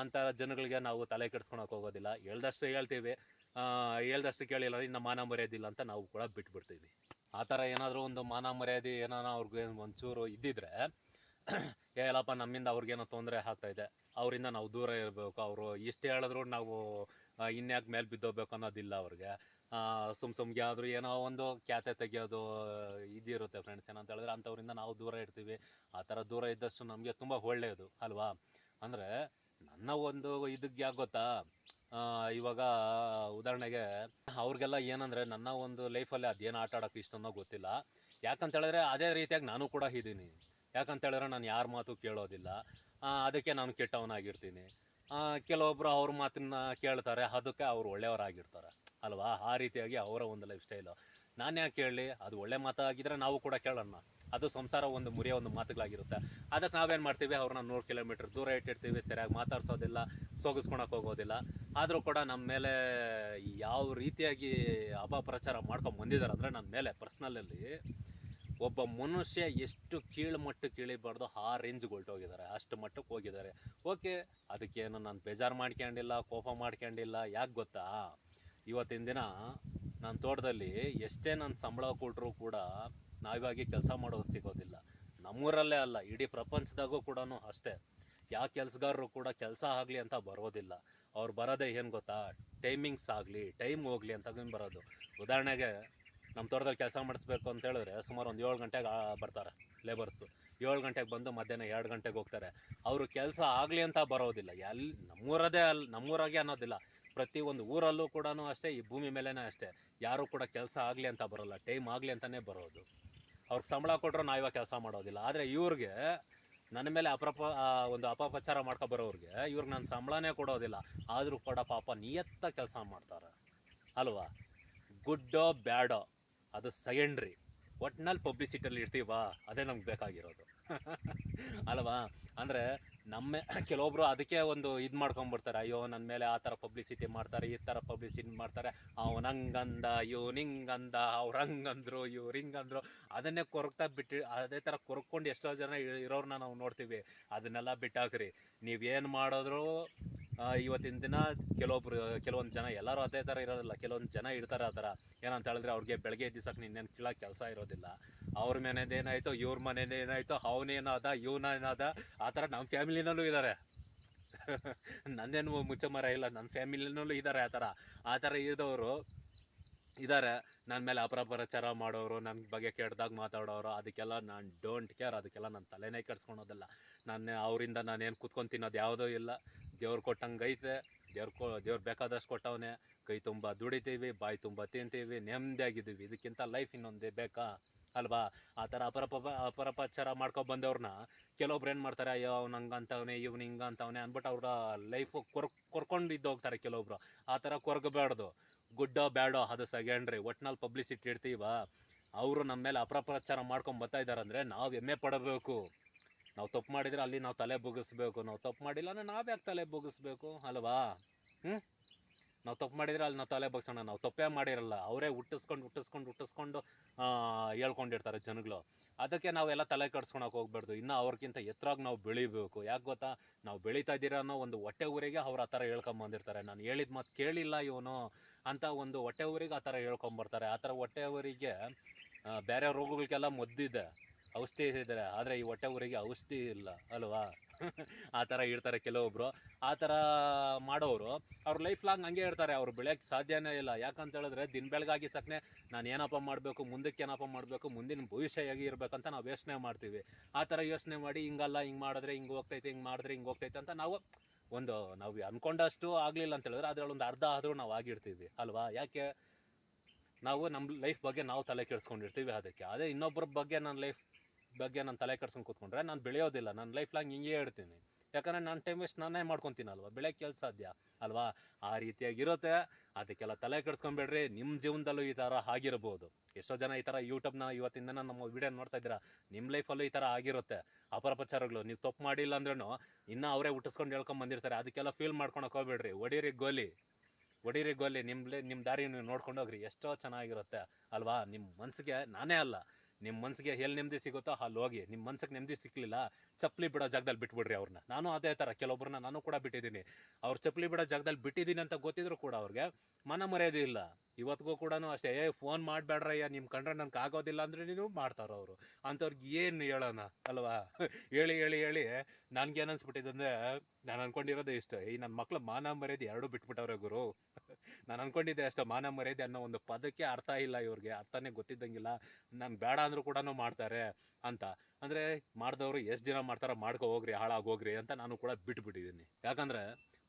ಅಂಥ ಜನಗಳಿಗೆ ನಾವು ತಲೆ ಕೆಡ್ಸ್ಕೊಳಕ್ಕೆ ಹೋಗೋದಿಲ್ಲ. ಹೇಳ್ದಷ್ಟು ಹೇಳ್ತೀವಿ. ಹೇಳ್ದಷ್ಟು ಕೇಳಿಲ್ಲ. ಇನ್ನು ಮಾನ ಮರ್ಯಾದೆ ಇಲ್ಲ ಅಂತ ನಾವು ಕೂಡ ಬಿಟ್ಬಿಡ್ತೀವಿ. ಆ ಥರ ಏನಾದರೂ ಒಂದು ಮಾನ ಮರ್ಯಾದೆ ಏನಾನ ಅವ್ರಿಗೆ ಒಂಚೂರು ಇದ್ದಿದ್ರೆ ಏಲಪ್ಪ ನಮ್ಮಿಂದ ಅವ್ರಿಗೇನೋ ತೊಂದರೆ ಆಗ್ತಾಯಿದೆ ಅವರಿಂದ ನಾವು ದೂರ ಇರಬೇಕು. ಅವರು ಇಷ್ಟು ಹೇಳಿದ್ರು ನಾವು ಇನ್ಯಾಕೆ ಮೇಲೆ ಬಿದ್ದೋಗ್ಬೇಕು ಅನ್ನೋದಿಲ್ಲ ಅವ್ರಿಗೆ. ಸುಮ್ ಸುಮ್ಗೆ ಆದರೂ ಏನೋ ಒಂದು ಖ್ಯಾತೆ ತೆಗಿಯೋದು ಇದಿರುತ್ತೆ ಫ್ರೆಂಡ್ಸ್ ಏನಂತ ಹೇಳಿದ್ರೆ ಅಂಥವ್ರಿಂದ ನಾವು ದೂರ ಇರ್ತೀವಿ. ಆ ಥರ ದೂರ ಇದ್ದಷ್ಟು ನಮಗೆ ತುಂಬ ಒಳ್ಳೆಯದು ಅಲ್ವಾ? ಅಂದರೆ ನನ್ನ ಒಂದು ಇದಕ್ಕೆ ಯಾಕೆ ಗೊತ್ತಾ? ಇವಾಗ ಉದಾಹರಣೆಗೆ ಅವ್ರಿಗೆಲ್ಲ ಏನಂದರೆ ನನ್ನ ಒಂದು ಲೈಫಲ್ಲಿ ಅದೇನು ಆಟ ಆಡೋಕ್ಕೆ ಇಷ್ಟನೋ ಗೊತ್ತಿಲ್ಲ. ಯಾಕಂತ ಹೇಳಿದ್ರೆ ಅದೇ ರೀತಿಯಾಗಿ ನಾನು ಕೂಡ ಇದ್ದೀನಿ. ಯಾಕಂತ ಹೇಳಿದ್ರೆ ನಾನು ಯಾರ ಮಾತು ಕೇಳೋದಿಲ್ಲ. ಅದಕ್ಕೆ ನಾನು ಕೆಟ್ಟವನಾಗಿರ್ತೀನಿ. ಕೆಲವೊಬ್ಬರು ಅವ್ರ ಮಾತನ್ನ ಕೇಳ್ತಾರೆ, ಅದಕ್ಕೆ ಅವ್ರು ಒಳ್ಳೆಯವರಾಗಿರ್ತಾರೆ. ಅಲ್ವಾ? ಆ ರೀತಿಯಾಗಿ ಅವರ ಒಂದು ಲೈಫ್ ಸ್ಟೈಲು ನಾನು ಯಾಕೆ ಕೇಳಲಿ? ಅದು ಒಳ್ಳೆ ಮಾತಾಗಿದ್ರೆ ನಾವು ಕೂಡ ಕೇಳೋಣ. ಅದು ಸಂಸಾರ ಒಂದು ಮುರಿಯ ಒಂದು ಮಾತುಗಳಾಗಿರುತ್ತೆ. ಅದಕ್ಕೆ ನಾವೇನು ಮಾಡ್ತೀವಿ? ಅವ್ರನ್ನ ನೂರು ಕಿಲೋಮೀಟ್ರ್ ದೂರ ಇಟ್ಟಿರ್ತೀವಿ, ಸರಿಯಾಗಿ ಮಾತಾಡ್ಸೋದಿಲ್ಲ ಸೋಗಿಸ್ಕೊಳಕ್ಕೆ ಹೋಗೋದಿಲ್ಲ. ಆದರೂ ಕೂಡ ನಮ್ಮ ಮೇಲೆ ಯಾವ ರೀತಿಯಾಗಿ ಅಪಪ್ರಚಾರ ಮಾಡ್ಕೊಂಡು ಬಂದಿದ್ದಾರೆ ಅಂದರೆ ನನ್ನ ಮೇಲೆ ಪರ್ಸ್ನಲಲ್ಲಿ ಒಬ್ಬ ಮನುಷ್ಯ ಎಷ್ಟು ಕೀಳು ಮಟ್ಟಕ್ಕೆ ಇಳಿಬಾರ್ದು ಆ ರೇಂಜ್ಗೆ ಹೊರಟೋಗಿದ್ದಾರೆ. ಅಷ್ಟು ಮಟ್ಟಕ್ಕೆ ಹೋಗಿದ್ದಾರೆ. ಓಕೆ, ಅದಕ್ಕೇನು ನಾನು ಬೇಜಾರು ಮಾಡ್ಕೊಂಡಿಲ್ಲ, ಕೋಪ ಮಾಡ್ಕೊಂಡಿಲ್ಲ, ಯಾಕೆ ಗೊತ್ತಾ? ಇವತ್ತಿನ ದಿನ ನನ್ನ ತೋಟದಲ್ಲಿ ಎಷ್ಟೇ ನಾನು ಸಂಬಳ ಕೊಟ್ಟರು ಕೂಡ ನಾವಾಗಿ ಕೆಲಸ ಮಾಡೋದು ಸಿಗೋದಿಲ್ಲ. ನಮ್ಮೂರಲ್ಲೇ ಅಲ್ಲ, ಇಡೀ ಪ್ರಪಂಚದಾಗೂ ಕೂಡ ಅಷ್ಟೇ. ಯಾವ ಕೆಲಸಗಾರರು ಕೂಡ ಕೆಲಸ ಆಗಲಿ ಅಂತ ಬರೋದಿಲ್ಲ. ಅವ್ರು ಬರೋದೇ ಏನು ಗೊತ್ತಾ? ಟೈಮಿಂಗ್ಸ್ ಆಗಲಿ, ಟೈಮ್ ಹೋಗಲಿ ಅಂತ ಬರೋದು. ಉದಾಹರಣೆಗೆ ನಮ್ಮ ತೋಟದಲ್ಲಿ ಕೆಲಸ ಮಾಡಿಸ್ಬೇಕು ಅಂತ ಹೇಳಿದ್ರೆ ಸುಮಾರು ಒಂದು ಏಳು ಗಂಟೆಗೆ ಬರ್ತಾರೆ ಲೇಬರ್ಸು ಏಳು ಗಂಟೆಗೆ ಬಂದು ಮಧ್ಯಾಹ್ನ ಎರಡು ಗಂಟೆಗೆ ಹೋಗ್ತಾರೆ. ಅವರು ಕೆಲಸ ಆಗಲಿ ಅಂತ ಬರೋದಿಲ್ಲ. ಎಲ್ಲಿ ನಮ್ಮೂರದೇ ಅಲ್ಲಿ ನಮ್ಮೂರಾಗೆ ಅನ್ನೋದಿಲ್ಲ. ಪ್ರತಿ ಒಂದು ಊರಲ್ಲೂ ಕೂಡ ಅಷ್ಟೇ, ಈ ಭೂಮಿ ಮೇಲೇ ಅಷ್ಟೇ. ಯಾರೂ ಕೂಡ ಕೆಲಸ ಆಗಲಿ ಅಂತ ಬರೋಲ್ಲ, ಟೈಮ್ ಆಗಲಿ ಅಂತಲೇ ಬರೋದು. ಅವ್ರಿಗೆ ಸಂಬಳ ಕೊಟ್ಟರು ನಾವು ಇವಾಗ ಕೆಲಸ ಮಾಡೋದಿಲ್ಲ. ಆದರೆ ಇವ್ರಿಗೆ ನನ್ನ ಮೇಲೆ ಅಪ್ರಪ ಒಂದು ಅಪಪ್ರಚಾರ ಮಾಡ್ಕೊ ಬರೋರಿಗೆ ಇವ್ರಿಗೆ ನಾನು ಸಂಬಳನೇ ಕೊಡೋದಿಲ್ಲ. ಆದರೂ ಕೂಡ ಪಾಪ ನಿಯತ್ತ ಕೆಲಸ ಮಾಡ್ತಾರೆ. ಅಲ್ವಾ? ಗುಡ್ಡೋ ಬ್ಯಾಡೋ? ಅದು ಸೆಕೆಂಡ್ರಿ ಒಟ್ನಲ್ಲಿ ಪಬ್ಲಿಸಿಟಿಯಲ್ಲಿ ಇರ್ತೀವಾ ಅದೇ ನಮ್ಗೆ ಬೇಕಾಗಿರೋದು. ಅಲ್ವಾ? ಅಂದರೆ ನಮ್ಮ ಕೆಲವೊಬ್ರು ಅದಕ್ಕೆ ಒಂದು ಇದು ಮಾಡ್ಕೊಂಬಿಡ್ತಾರೆ. ಅಯ್ಯೋ ನನ್ನ ಮೇಲೆ ಆ ಥರ ಪಬ್ಲಿಸಿಟಿ ಮಾಡ್ತಾರೆ, ಈ ಥರ ಪಬ್ಲಿಸಿಟಿ ಮಾಡ್ತಾರೆ. ಅವನಂಗಂದ ಇವ್ನು ಹಿಂಗಂದ ಅವ್ರು ಹಂಗಂದ್ರು ಇವ್ರು ಹಿಂಗಂದ್ರು ಅದನ್ನೇ ಕೊರಕ್ತಾ ಬಿಟ್ಟು, ಅದೇ ಥರ ಕೊರ್ಕೊಂಡು ಎಷ್ಟೋ ಜನ ಇರೋರನ್ನ ಇರೋರ್ನ ನಾವು ನೋಡ್ತೀವಿ. ಅದನ್ನೆಲ್ಲ ಬಿಟ್ಟಾಕ್ರಿ. ನೀವೇನು ಮಾಡಿದ್ರು ಇವತ್ತಿನ ದಿನ ಕೆಲವೊಬ್ರು, ಕೆಲವೊಂದು ಜನ ಎಲ್ಲರೂ ಅದೇ ಥರ ಇರೋದಿಲ್ಲ. ಕೆಲವೊಂದು ಜನ ಇರ್ತಾರೆ ಆ ಥರ. ಏನಂತ ಹೇಳಿದ್ರೆ ಅವ್ರಿಗೆ ಬೆಳಗ್ಗೆ ದಿವ್ಸಕ್ಕೆ ನಿನ್ನೇನು ಕೀಳಕ್ಕೆ ಕೆಲಸ ಇರೋದಿಲ್ಲ. ಅವ್ರ ಮನೇದು ಏನಾಯ್ತು, ಇವ್ರ ಮನೇದು ಏನಾಯ್ತು, ಅವನೇನಾದ, ಇವನೇನಾದ, ಆ ಥರ ನಮ್ಮ ಫ್ಯಾಮಿಲಿನಲ್ಲೂ ಇದ್ದಾರೆ ನಂದೇನು ಮುಚ್ಚ ಮರ ಇಲ್ಲ ನನ್ನ ಫ್ಯಾಮಿಲಿನಲ್ಲೂ ಇದ್ದಾರೆ ಆ ಥರ. ಆ ಥರ ಇದ್ದವರು ಇದ್ದಾರೆ ನನ್ನ ಮೇಲೆ ಅಪರಾಪರಾಚಾರ ಮಾಡೋರು ನನ್ನ ಬಗ್ಗೆ ಕೆಟ್ಟದಾಗ ಮಾತಾಡೋರು, ಅದಕ್ಕೆಲ್ಲ ನಾನು ಡೋಂಟ್ ಕೇರ್ ಅದಕ್ಕೆಲ್ಲ ನನ್ನ ತಲೆನೇ ಕೆಡ್ಸ್ಕೊಳೋದಿಲ್ಲ. ನಾನು ಅವರಿಂದ ನಾನೇನು ಕುತ್ಕೊಂಡು ತಿನ್ನೋದು ಯಾವುದೂ ಇಲ್ಲ. ದೇವ್ರು ಕೊಟ್ಟಂಗೆ ಐತೆ ದೇವ್ರು ಕೊ, ದೇವ್ರು ಬೇಕಾದಷ್ಟು ಕೊಟ್ಟವನೆ. ಕೈ ತುಂಬ ದುಡಿತೀವಿ, ಬಾಯಿ ತುಂಬ ತಿಂತೀವಿ ನೆಮ್ಮದಿಯಾಗಿದ್ದೀವಿ ಇದಕ್ಕಿಂತ ಲೈಫ್ ಇನ್ನೊಂದೇ ಬೇಕಾ? ಅಲ್ವಾ? ಆ ಥರ ಅಪರಪ, ಅಪರಪಚಾರ ಮಾಡ್ಕೊ ಬಂದವ್ರನ್ನ ಕೆಲವೊಬ್ರು ಏನು ಮಾಡ್ತಾರೆ, ಅಯ್ಯೋ, ಅವ್ನು ಹಂಗಂತವನೆ, ಇವ್ನು ಹಿಂಗಂತವನೆ ಅಂದ್ಬಿಟ್ಟು ಅವ್ರ ಲೈಫು ಕೊರ್ ಕೊರ್ಕೊಂಡು ಇದ್ದೋಗ್ತಾರೆ ಕೆಲವೊಬ್ರು. ಆ ಥರ ಕೊರಗಬೇಡ್ದು ಗುಡ್ಡೋ, ಬ್ಯಾಡೋ, ಅದು ಸೆಕೆಂಡ್ರಿ. ಒಟ್ನಲ್ಲಿ ಪಬ್ಲಿಸಿಟಿ ಇಡ್ತೀವ. ಅವರು ನಮ್ಮ ಮೇಲೆ ಅಪರಪ್ರಚಾರ ಮಾಡ್ಕೊಂಡು ಬರ್ತಾ ಇದ್ದಾರೆ ಅಂದರೆ ನಾವು ಹೆಮ್ಮೆ ಪಡಬೇಕು. ನಾವು ತಪ್ಪು ಮಾಡಿದರೆ ಅಲ್ಲಿ ನಾವು ತಲೆ ಬುಗಿಸ್ಬೇಕು. ನಾವು ತಪ್ಪು ಮಾಡಿಲ್ಲ ಅಂದರೆ ನಾವು ಯಾಕೆ ತಲೆ ಬುಗಿಸ್ಬೇಕು? ಅಲ್ವಾ? ಹ್ಞೂ ನಾವು ತಪ್ಪು ಮಾಡಿದರೆ ಅಲ್ಲಿ ನಾವು ತಲೆ ಬಗ್ಸೋಣ. ನಾವು ತಪ್ಪೇ ಮಾಡಿರಲ್ಲ. ಅವರೇ ಹುಟ್ಟಿಸ್ಕೊಂಡು ಹುಟ್ಟಿಸ್ಕೊಂಡು ಹುಟ್ಟಿಸ್ಕೊಂಡು ಹೇಳ್ಕೊಂಡಿರ್ತಾರೆ ಜನಗಳು. ಅದಕ್ಕೆ ನಾವೆಲ್ಲ ತಲೆ ಕೆಡ್ಸ್ಕೊಳಕ್ಕೆ ಹೋಗ್ಬಾರ್ದು. ಇನ್ನ ಅವ್ರಿಗಿಂತ ಎತ್ತರಾಗಿ ನಾವು ಬೆಳಿಬೇಕು. ಯಾಕೆ ಗೊತ್ತಾ? ನಾವು ಬೆಳೀತಾ ಇದ್ದೀರ ಅನ್ನೋ ಒಂದು ಹೊಟ್ಟೆ ಊರಿಗೆ ಅವ್ರು ಆ ಥರ ಹೇಳ್ಕೊಂಬಂದಿರ್ತಾರೆ. ನಾನು ಹೇಳಿದ ಮಾತು ಕೇಳಿಲ್ಲ ಇವನು ಅಂತ ಒಂದು ಹೊಟ್ಟೆ ಊರಿಗೆ ಆ ಥರ ಹೇಳ್ಕೊಂಬರ್ತಾರೆ. ಆ ಥರ ಹೊಟ್ಟೆ ಊರಿಗೆ ಬೇರೆ ರೋಗಗಳಿಗೆಲ್ಲ ಮದ್ದಿದೆ. ಔಷಧಿ ಇದ್ದಾರೆ ಆದರೆ ಈ ಹೊಟ್ಟೆ ಊರಿಗೆ ಔಷಧಿ ಇಲ್ಲ, ಅಲ್ವಾ? ಆ ಥರ ಇರ್ತಾರೆ ಕೆಲವೊಬ್ಬರು ಆ ಥರ ಮಾಡೋರು ಅವ್ರ ಲೈಫ್ ಲಾಂಗ್ ಹಂಗೆ ಇರ್ತಾರೆ, ಅವ್ರು ಬೆಳೆಯೋಕ್ಕೆ ಸಾಧ್ಯನೇ ಇಲ್ಲ. ಯಾಕಂತ ಹೇಳಿದ್ರೆ ದಿನ ಬೆಳಗಾಗಿ ಸಕ್ನೆ ನಾನು ಏನಪ್ಪ ಮಾಡಬೇಕು, ಮುಂದಕ್ಕೆ ಏನಪ್ಪ ಮಾಡಬೇಕು, ಮುಂದಿನ ಭವಿಷ್ಯ ಹೇಗೆ ಇರಬೇಕಂತ ನಾವು ಯೋಚನೆ ಮಾಡ್ತೀವಿ. ಆ ಥರ ಯೋಚನೆ ಮಾಡಿ ಹಿಂಗಲ್ಲ, ಹಿಂಗೆ ಮಾಡಿದ್ರೆ ಹಿಂಗೆ ಹೋಗ್ತೈತೆ, ಹಿಂಗೆ ಮಾಡಿದ್ರೆ ಹಿಂಗೆ ಹೋಗ್ತೈತೆ ಅಂತ ನಾವು ಒಂದು, ನಾವು ಅಂದ್ಕೊಂಡಷ್ಟು ಆಗಲಿಲ್ಲ ಅಂತ ಹೇಳಿದ್ರೆ ಅದ್ರಲ್ಲಿ ಒಂದು ಅರ್ಧ ಆದರೂ ನಾವು ಆಗಿರ್ತೀವಿ, ಅಲ್ವಾ? ಯಾಕೆ? ನಾವು ನಮ್ಮ ಲೈಫ್ ಬಗ್ಗೆ ನಾವು ತಲೆ ಕೆಡಿಸ್ಕೊಂಡಿರ್ತೀವಿ ಅದಕ್ಕೆ. ಅದೇ ಇನ್ನೊಬ್ಬರ ಬಗ್ಗೆ ನನ್ನ ಲೈಫ್ ಬಗ್ಗೆ ನಾನು ತಲೆ ಕೆಡ್ಸ್ಕೊಂಡು ಕೂತ್ಕೊಂಡ್ರೆ ನಾನು ಬೆಳೆಯೋದಿಲ್ಲ ನನ್ನ ಲೈಫ್ ಲಾಂಗ್ ಹಿಂಗೆ ಹೇಳ್ತೀನಿ. ಯಾಕಂದರೆ ನಾನು ಟೈಮ್ ವೇಸ್ಟ್ ನಾನೇ ಮಾಡ್ಕೊತೀನಲ್ವ? ಬೆಳೆ ಕೆಲಸ ಸಾಧ್ಯ ಅಲ್ವಾ? ಆ ರೀತಿಯಾಗಿರುತ್ತೆ. ಅದಕ್ಕೆಲ್ಲ ತಲೆ ಕೆಡ್ಸ್ಕೊಂಬೇಡ್ರಿ. ನಿಮ್ಮ ಜೀವನದಲ್ಲೂ ಈ ಥರ ಆಗಿರ್ಬೋದು. ಎಷ್ಟೋ ಜನ ಈ ಥರ ಯೂಟ್ಯೂಬ್ನ ದಿನ ನಮ್ಮ ವಿಡಿಯೋ ನೋಡ್ತಾ ಇದ್ದೀರಾ? ನಿಮ್ಮ ಲೈಫಲ್ಲೂ ಈ ಥರ ಆಗಿರುತ್ತೆ. ಅಪರಪಚಾರಗಳು ನೀವು ತಪ್ಪು ಮಾಡಿಲ್ಲ ಅಂದ್ರೂ ಇನ್ನೂ ಅವರೇ ಹುಟ್ಟಿಸ್ಕೊಂಡು ಹೇಳ್ಕೊಂಡ್ ಬಂದಿರ್ತಾರೆ. ಅದಕ್ಕೆಲ್ಲ ಫೀಲ್ ಮಾಡ್ಕೊಳಕ್ಕೆ ಹೋಗ್ಬೇಡ್ರಿ. ಒಡೀರಿ ಗೋಲಿ. ಒಡೀರಿ ಗೋಲಿ. ನಿಮ್ಮ ನಿಮ್ಮ ದಾರಿ ನೀವು ನೋಡ್ಕೊಂಡು ಹೋಗ್ರಿ. ಎಷ್ಟೋ ಚೆನ್ನಾಗಿರುತ್ತೆ ಅಲ್ವಾ? ನಿಮ್ಮ ಮನಸ್ಸಿಗೆ ನಾನೇ ಅಲ್ಲ. ನಿಮ್ಮ ಮನಸ್ಸಿಗೆ ಎಲ್ಲಿ ನೆಮ್ಮದಿ ಸಿಗುತ್ತೋ ಅಲ್ಲಿ ಹೋಗಿ. ನಿಮ್ಮ ಮನ್ಸಿಗೆ ನೆಮ್ಮದಿ ಸಿಕ್ಕಲಿಲ್ಲ ಚಪ್ಪಲಿ ಬಿಡೋ ಜಾಗದಲ್ಲಿ ಬಿಟ್ಬಿಡ್ರಿ ಅವ್ರನ್ನ ನಾನು ಅದೇ ಥರ ಕೆಲವೊಬ್ಬರನ್ನ ನಾನು ಕೂಡ ಬಿಟ್ಟಿದ್ದೀನಿ. ಅವ್ರು ಚಪ್ಪಲಿ ಬಿಡೋ ಜಾಗದಲ್ಲಿ ಬಿಟ್ಟಿದ್ದೀನಿ ಅಂತ ಗೊತ್ತಿದ್ರು ಕೂಡ ಅವ್ರಿಗೆ ಮನ ಮರ್ಯಾದೆ ಇಲ್ಲ. ಇವತ್ತಿಗೂ ಕೂಡ ಅಷ್ಟೇ, ಏ, ಫೋನ್ ಮಾಡಬೇಡ್ರಯ್ಯ ನಿಮ್ಮ ಕಂಡ್ರೆ ನನ್ಗೆ ಆಗೋದಿಲ್ಲ ಅಂದ್ರೆ ನೀವು ಮಾಡ್ತಾರ ಅವರು. ಅಂಥವ್ರಿಗೆ ಏನು ಹೇಳೋಣ, ಅಲ್ವಾ? ಹೇಳಿ ಹೇಳಿ ಹೇಳಿ ನನಗೇನು ಅನ್ಸ್ಬಿಟ್ಟಿದೆ ಅಂದರೆ, ನಾನು ಅನ್ಕೊಂಡಿರೋದೇ ಇಷ್ಟ. ಈ ನನ್ನ ಮಕ್ಳು ಮಾನ ಮರ್ಯಾದೆ ಎರಡೂ ಬಿಟ್ಬಿಟ್ಟವ್ರೆ ಗುರು. ನಾನು ಅನ್ಕೊಂಡಿದ್ದೆ ಅಷ್ಟೇ, ಮಾನ ಮರ್ಯಾದೆ ಅನ್ನೋ ಒಂದು ಪದಕ್ಕೆ ಅರ್ಥ ಇಲ್ಲ ಇವ್ರಿಗೆ, ಅರ್ಥನೇ ಗೊತ್ತಿದ್ದಂಗಿಲ್ಲ. ನಾನು ಬೇಡ ಅಂದರೂ ಕೂಡ ಮಾಡ್ತಾರೆ ಅಂತ. ಅಂದರೆ ಮಾಡಿದವರು ಎಷ್ಟು ದಿನ ಮಾಡ್ತಾರೋ ಮಾಡ್ಕೊ ಹೋಗ್ರಿ, ಹಾಳಾಗಿ ಹೋಗ್ರಿ ಅಂತ ನಾನು ಕೂಡ ಬಿಟ್ಬಿಟ್ಟಿದ್ದೀನಿ. ಯಾಕಂದರೆ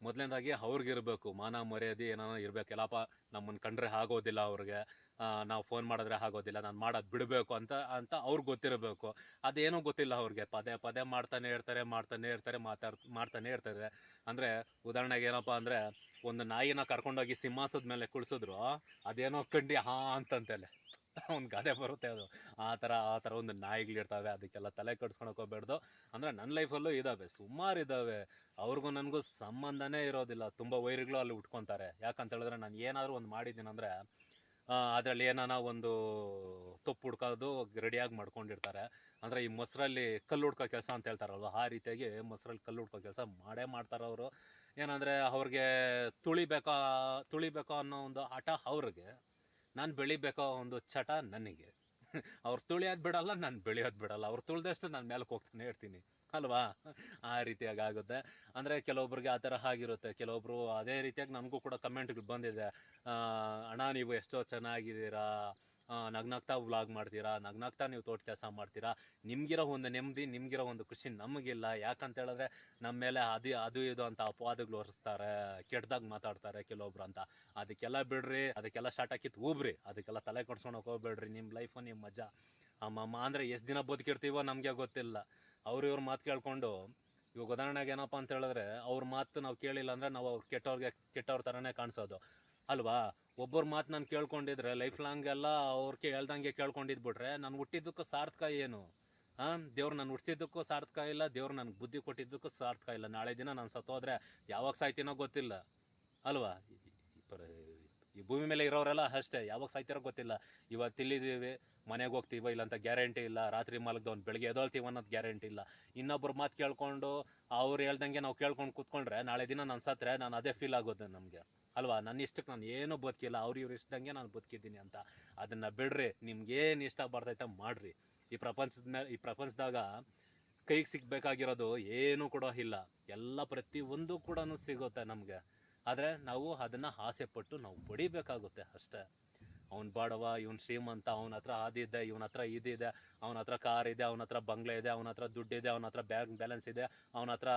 ಮೊದಲನೇದಾಗಿ ಇರಬೇಕು, ಮಾನ ಮರ್ಯಾದೆ ಏನೋ ಇರಬೇಕು. ಎಲ್ಲಪ್ಪ ನಮ್ಮನ್ನು ಕಂಡ್ರೆ ಆಗೋದಿಲ್ಲ ಅವ್ರಿಗೆ. ನಾವು ಫೋನ್ ಮಾಡಿದ್ರೆ ಆಗೋದಿಲ್ಲ, ನಾನು ಮಾಡೋದು ಬಿಡಬೇಕು ಅಂತ ಅಂತ ಅವ್ರಿಗೆ ಗೊತ್ತಿರಬೇಕು. ಅದೇನೂ ಗೊತ್ತಿಲ್ಲ ಅವ್ರಿಗೆ. ಪದೇ ಪದೇ ಮಾಡ್ತಾನೆ ಇರ್ತಾರೆ ಮಾಡ್ತಾನೆ ಇರ್ತಾರೆ, ಮಾತಾಡ್, ಮಾಡ್ತಾನೆ ಇರ್ತಾರೆ. ಅಂದರೆ ಉದಾಹರಣೆಗೆ ಏನಪ್ಪ ಅಂದರೆ ಒಂದು ನಾಯಿನ ಕರ್ಕೊಂಡೋಗಿ ಸಿಂಹಾಸದ ಮೇಲೆ ಕುಳಿಸಿದ್ರು, ಅದೇನೋ ಕಂಡಿ ಹಾ ಅಂತಂತೆಲೆ ಒಂದು ಗಾದೆ ಬರುತ್ತೆ ಅದು. ಆ ಥರ ಆ ಥರ ಒಂದು ನಾಯಿಗಳಿರ್ತವೆ, ಅದಕ್ಕೆಲ್ಲ ತಲೆ ಕಟ್ಸ್ಕೊಳಕ್ಕೆ ಹೋಗ್ಬೇಡ್ದು. ಅಂದರೆ ನನ್ನ ಲೈಫಲ್ಲೂ ಇದ್ದಾವೆ ಸುಮಾರು ಇದ್ದಾವೆ ಅವ್ರಿಗೂ ನನಗೂ ಸಂಬಂಧನೇ ಇರೋದಿಲ್ಲ, ತುಂಬ ವೈರ್ಗಳು ಅಲ್ಲಿ ಉಟ್ಕೊತಾರೆ. ಯಾಕಂತ ಹೇಳಿದ್ರೆ ನಾನು ಏನಾದರೂ ಒಂದು ಮಾಡಿದ್ದೀನಂದರೆ ಅದರಲ್ಲಿ ಏನಾನ ಒಂದು ತಪ್ಪು ಹುಡ್ಕೋದು ರೆಡಿಯಾಗಿ ಮಾಡ್ಕೊಂಡಿರ್ತಾರೆ. ಅಂದರೆ ಈ ಮೊಸರಲ್ಲಿ ಕಲ್ಲು ಹುಡ್ಕೋ ಕೆಲಸ ಅಂತ ಹೇಳ್ತಾರಲ್ವ, ಆ ರೀತಿಯಾಗಿ ಮೊಸರಲ್ಲಿ ಕಲ್ಲು ಹುಡ್ಕೋ ಕೆಲಸ ಮಾಡೇ ಮಾಡ್ತಾರೆ ಅವರು ಏನಂದರೆ ಅವ್ರಿಗೆ ತುಳಿಬೇಕಾ, ತುಳಿಬೇಕೋ ಅನ್ನೋ ಒಂದು ಹಠ ಅವ್ರಿಗೆ, ನಾನು ಬೆಳಿಬೇಕೋ ಒಂದು ಚಟ ನನಗೆ. ಅವ್ರು ತುಳಿಯೋದು ಬಿಡಲ್ಲ, ನಾನು ಬೆಳೆಯೋದು ಬಿಡಲ್ಲ. ಅವ್ರು ತುಳಿದಷ್ಟು ನಾನು ಮೇಲಕ್ಕೆ ಹೋಗ್ತಾನೆ ಇರ್ತೀನಿ. ಅಲ್ವಾ? ಆ ರೀತಿಯಾಗಿ ಆಗುತ್ತೆ. ಅಂದರೆ ಕೆಲವೊಬ್ರಿಗೆ ಆ ಥರ ಆಗಿರುತ್ತೆ. ಕೆಲವೊಬ್ರು ಅದೇ ರೀತಿಯಾಗಿ ನನಗೂ ಕೂಡ ಕಮೆಂಟ್ಗಳು ಬಂದಿದೆ. ಅಣ್ಣ, ನೀವು ಎಷ್ಟೋ ಚೆನ್ನಾಗಿದ್ದೀರಾ? ನಗ್ನಗ್ತಾ ವ್ಲಾಗ್ ಮಾಡ್ತೀರಾ, ನಗ್ನಾಗ್ತಾ ನೀವು ತೋಟ ಕೆಲಸ ಮಾಡ್ತೀರಾ, ನಿಮ್ಗಿರೋ ಒಂದು ನೆಮ್ಮದಿ, ನಿಮ್ಗಿರೋ ಒಂದು ಖುಷಿ ನಮಗಿಲ್ಲ. ಯಾಕಂತ ಹೇಳಿದ್ರೆ ನಮ್ಮ ಮೇಲೆ ಅದು ಅದು ಇದು ಅಂತ ಅಪವಾದಗಳು ಹೊರಿಸ್ತಾರೆ, ಕೆಟ್ಟದಾಗ ಮಾತಾಡ್ತಾರೆ ಕೆಲವೊಬ್ರು ಅಂತ. ಅದಕ್ಕೆಲ್ಲ ಬಿಡ್ರಿ, ಅದಕ್ಕೆಲ್ಲ ಸ್ಟಾರ್ಟ್ ಹಾಕಿತ್ತು ಊಬ್ರಿ ಅದಕ್ಕೆಲ್ಲ ತಲೆ ಕೊಡ್ಸ್ಕೊಳಕ್ ಹೋಗ್ಬೇಡ್ರಿ. ನಿಮ್ಮ ಲೈಫು ನಿಮ್ಮ ಮಜಾ. ಅಮ್ಮಮ್ಮ ಅಂದರೆ ಎಷ್ಟು ದಿನ ಬದುಕಿರ್ತೀವೋ ನಮಗೆ ಗೊತ್ತಿಲ್ಲ. ಅವ್ರು ಇವ್ರ ಮಾತು ಕೇಳ್ಕೊಂಡು, ಇವಾಗ ಉದಾಹರಣೆಗೆ ಏನಪ್ಪ ಅಂತ ಹೇಳಿದ್ರೆ ಅವ್ರ ಮಾತು ನಾವು ಕೇಳಿಲ್ಲ ಅಂದರೆ ನಾವು ಅವ್ರು ಕೆಟ್ಟವ್ರಿಗೆ, ಕೆಟ್ಟವ್ರ ಥರನೇ ಕಾಣಿಸೋದು. ಅಲ್ವಾ? ಒಬ್ಬರ ಮಾತು ನಾನು ಕೇಳ್ಕೊಂಡಿದ್ರೆ ಲೈಫ್ ಲಾಂಗ್ ಎಲ್ಲ ಅವ್ರಿಗೆ ಹೇಳ್ದಂಗೆ ಕೇಳ್ಕೊಂಡಿದ್ಬಿಟ್ರೆ ನಾನು ಹುಟ್ಟಿದ್ದಕ್ಕೂ ಸಾರ್ಥಕ ಏನು? ಹಾಂ ದೇವ್ರು ನಾನು ಹುಟ್ಟಿಸಿದ್ದಕ್ಕೂ ಸಾರ್ಥಕ ಇಲ್ಲ, ದೇವ್ರು ನನಗೆ ಬುದ್ಧಿ ಕೊಟ್ಟಿದ್ದಕ್ಕೂ ಸಾರ್ಥಕ ಇಲ್ಲ. ನಾಳೆ ದಿನ ನಾನು ಸತ್ತೋದ್ರೆ ಯಾವಾಗ ಸಾಯ್ತೀನೋ ಗೊತ್ತಿಲ್ಲ. ಅಲ್ವಾ? ಈ- ಭೂಮಿ ಮೇಲೆ ಇರೋರೆಲ್ಲ ಅಷ್ಟೇ, ಯಾವಾಗ ಸಾಯ್ತಿರೋ ಗೊತ್ತಿಲ್ಲ. ಇವತ್ತು ತಿಳಿದೀವಿ ಮನೆಗೆ ಹೋಗ್ತೀವೋ ಇಲ್ಲ ಅಂತ ಗ್ಯಾರಂಟಿ ಇಲ್ಲ. ರಾತ್ರಿ ಮಲಗ್ದವ್ನು ಬೆಳಗ್ಗೆ ಎದೊಳ್ತೀವಿ ಅನ್ನೋದು ಗ್ಯಾರಂಟಿ ಇಲ್ಲ. ಇನ್ನೊಬ್ರ ಮಾತು ಕೇಳ್ಕೊಂಡು ಅವ್ರು ಹೇಳ್ದಂಗೆ ನಾವು ಕೇಳ್ಕೊಂಡು ಕೂತ್ಕೊಂಡ್ರೆ ನಾಳೆ ದಿನ ನಾನು ಸತ್ತರೆ ನಾನು ಅದೇ ಫೀಲ್ ಆಗೋದು ನಮಗೆ. ಅಲ್ವಾ? ನನ್ನ ಇಷ್ಟಕ್ಕೆ ನಾನು ಏನೂ ಬದುಕಿಲ್ಲ. ಅವ್ರು ಇವ್ರು ಇಷ್ಟಂಗೆ ನಾನು ಬದುಕಿದ್ದೀನಿ ಅಂತ. ಅದನ್ನು ಬಿಡ್ರಿ. ನಿಮ್ಗೇನು ಇಷ್ಟ ಬರ್ತೈತೆ ಮಾಡ್ರಿ. ಈ ಪ್ರಪಂಚದ ಮೇಲೆ ಈ ಪ್ರಪಂಚದಾಗ ಕೈಗೆ ಸಿಗಬೇಕಾಗಿರೋದು ಏನೂ ಕೂಡ ಇಲ್ಲ. ಎಲ್ಲ ಪ್ರತಿಯೊಂದು ಕೂಡ ಸಿಗುತ್ತೆ ನಮಗೆ. ಆದರೆ ನಾವು ಅದನ್ನು ಆಸೆ ಪಟ್ಟು ನಾವು ಪಡಿಬೇಕಾಗುತ್ತೆ ಅಷ್ಟೇ. ಅವ್ನು ಬಾಡವ, ಇವನು ಶ್ರೀಮಂತ, ಅವನ ಹತ್ರ ಅದಿದೆ ಇವನ ಹತ್ರ ಇದಿದೆ ಅವನ ಹತ್ರ ಕಾರ್ ಇದೆ, ಅವನ ಹತ್ರ ಬಂಗ್ಲೆ ಇದೆ, ಅವನ ಹತ್ರ ದುಡ್ಡಿದೆ, ಅವನ ಹತ್ರ ಬ್ಯಾಂಕ್ ಬ್ಯಾಲೆನ್ಸ್ ಇದೆ, ಅವನ ಹತ್ರ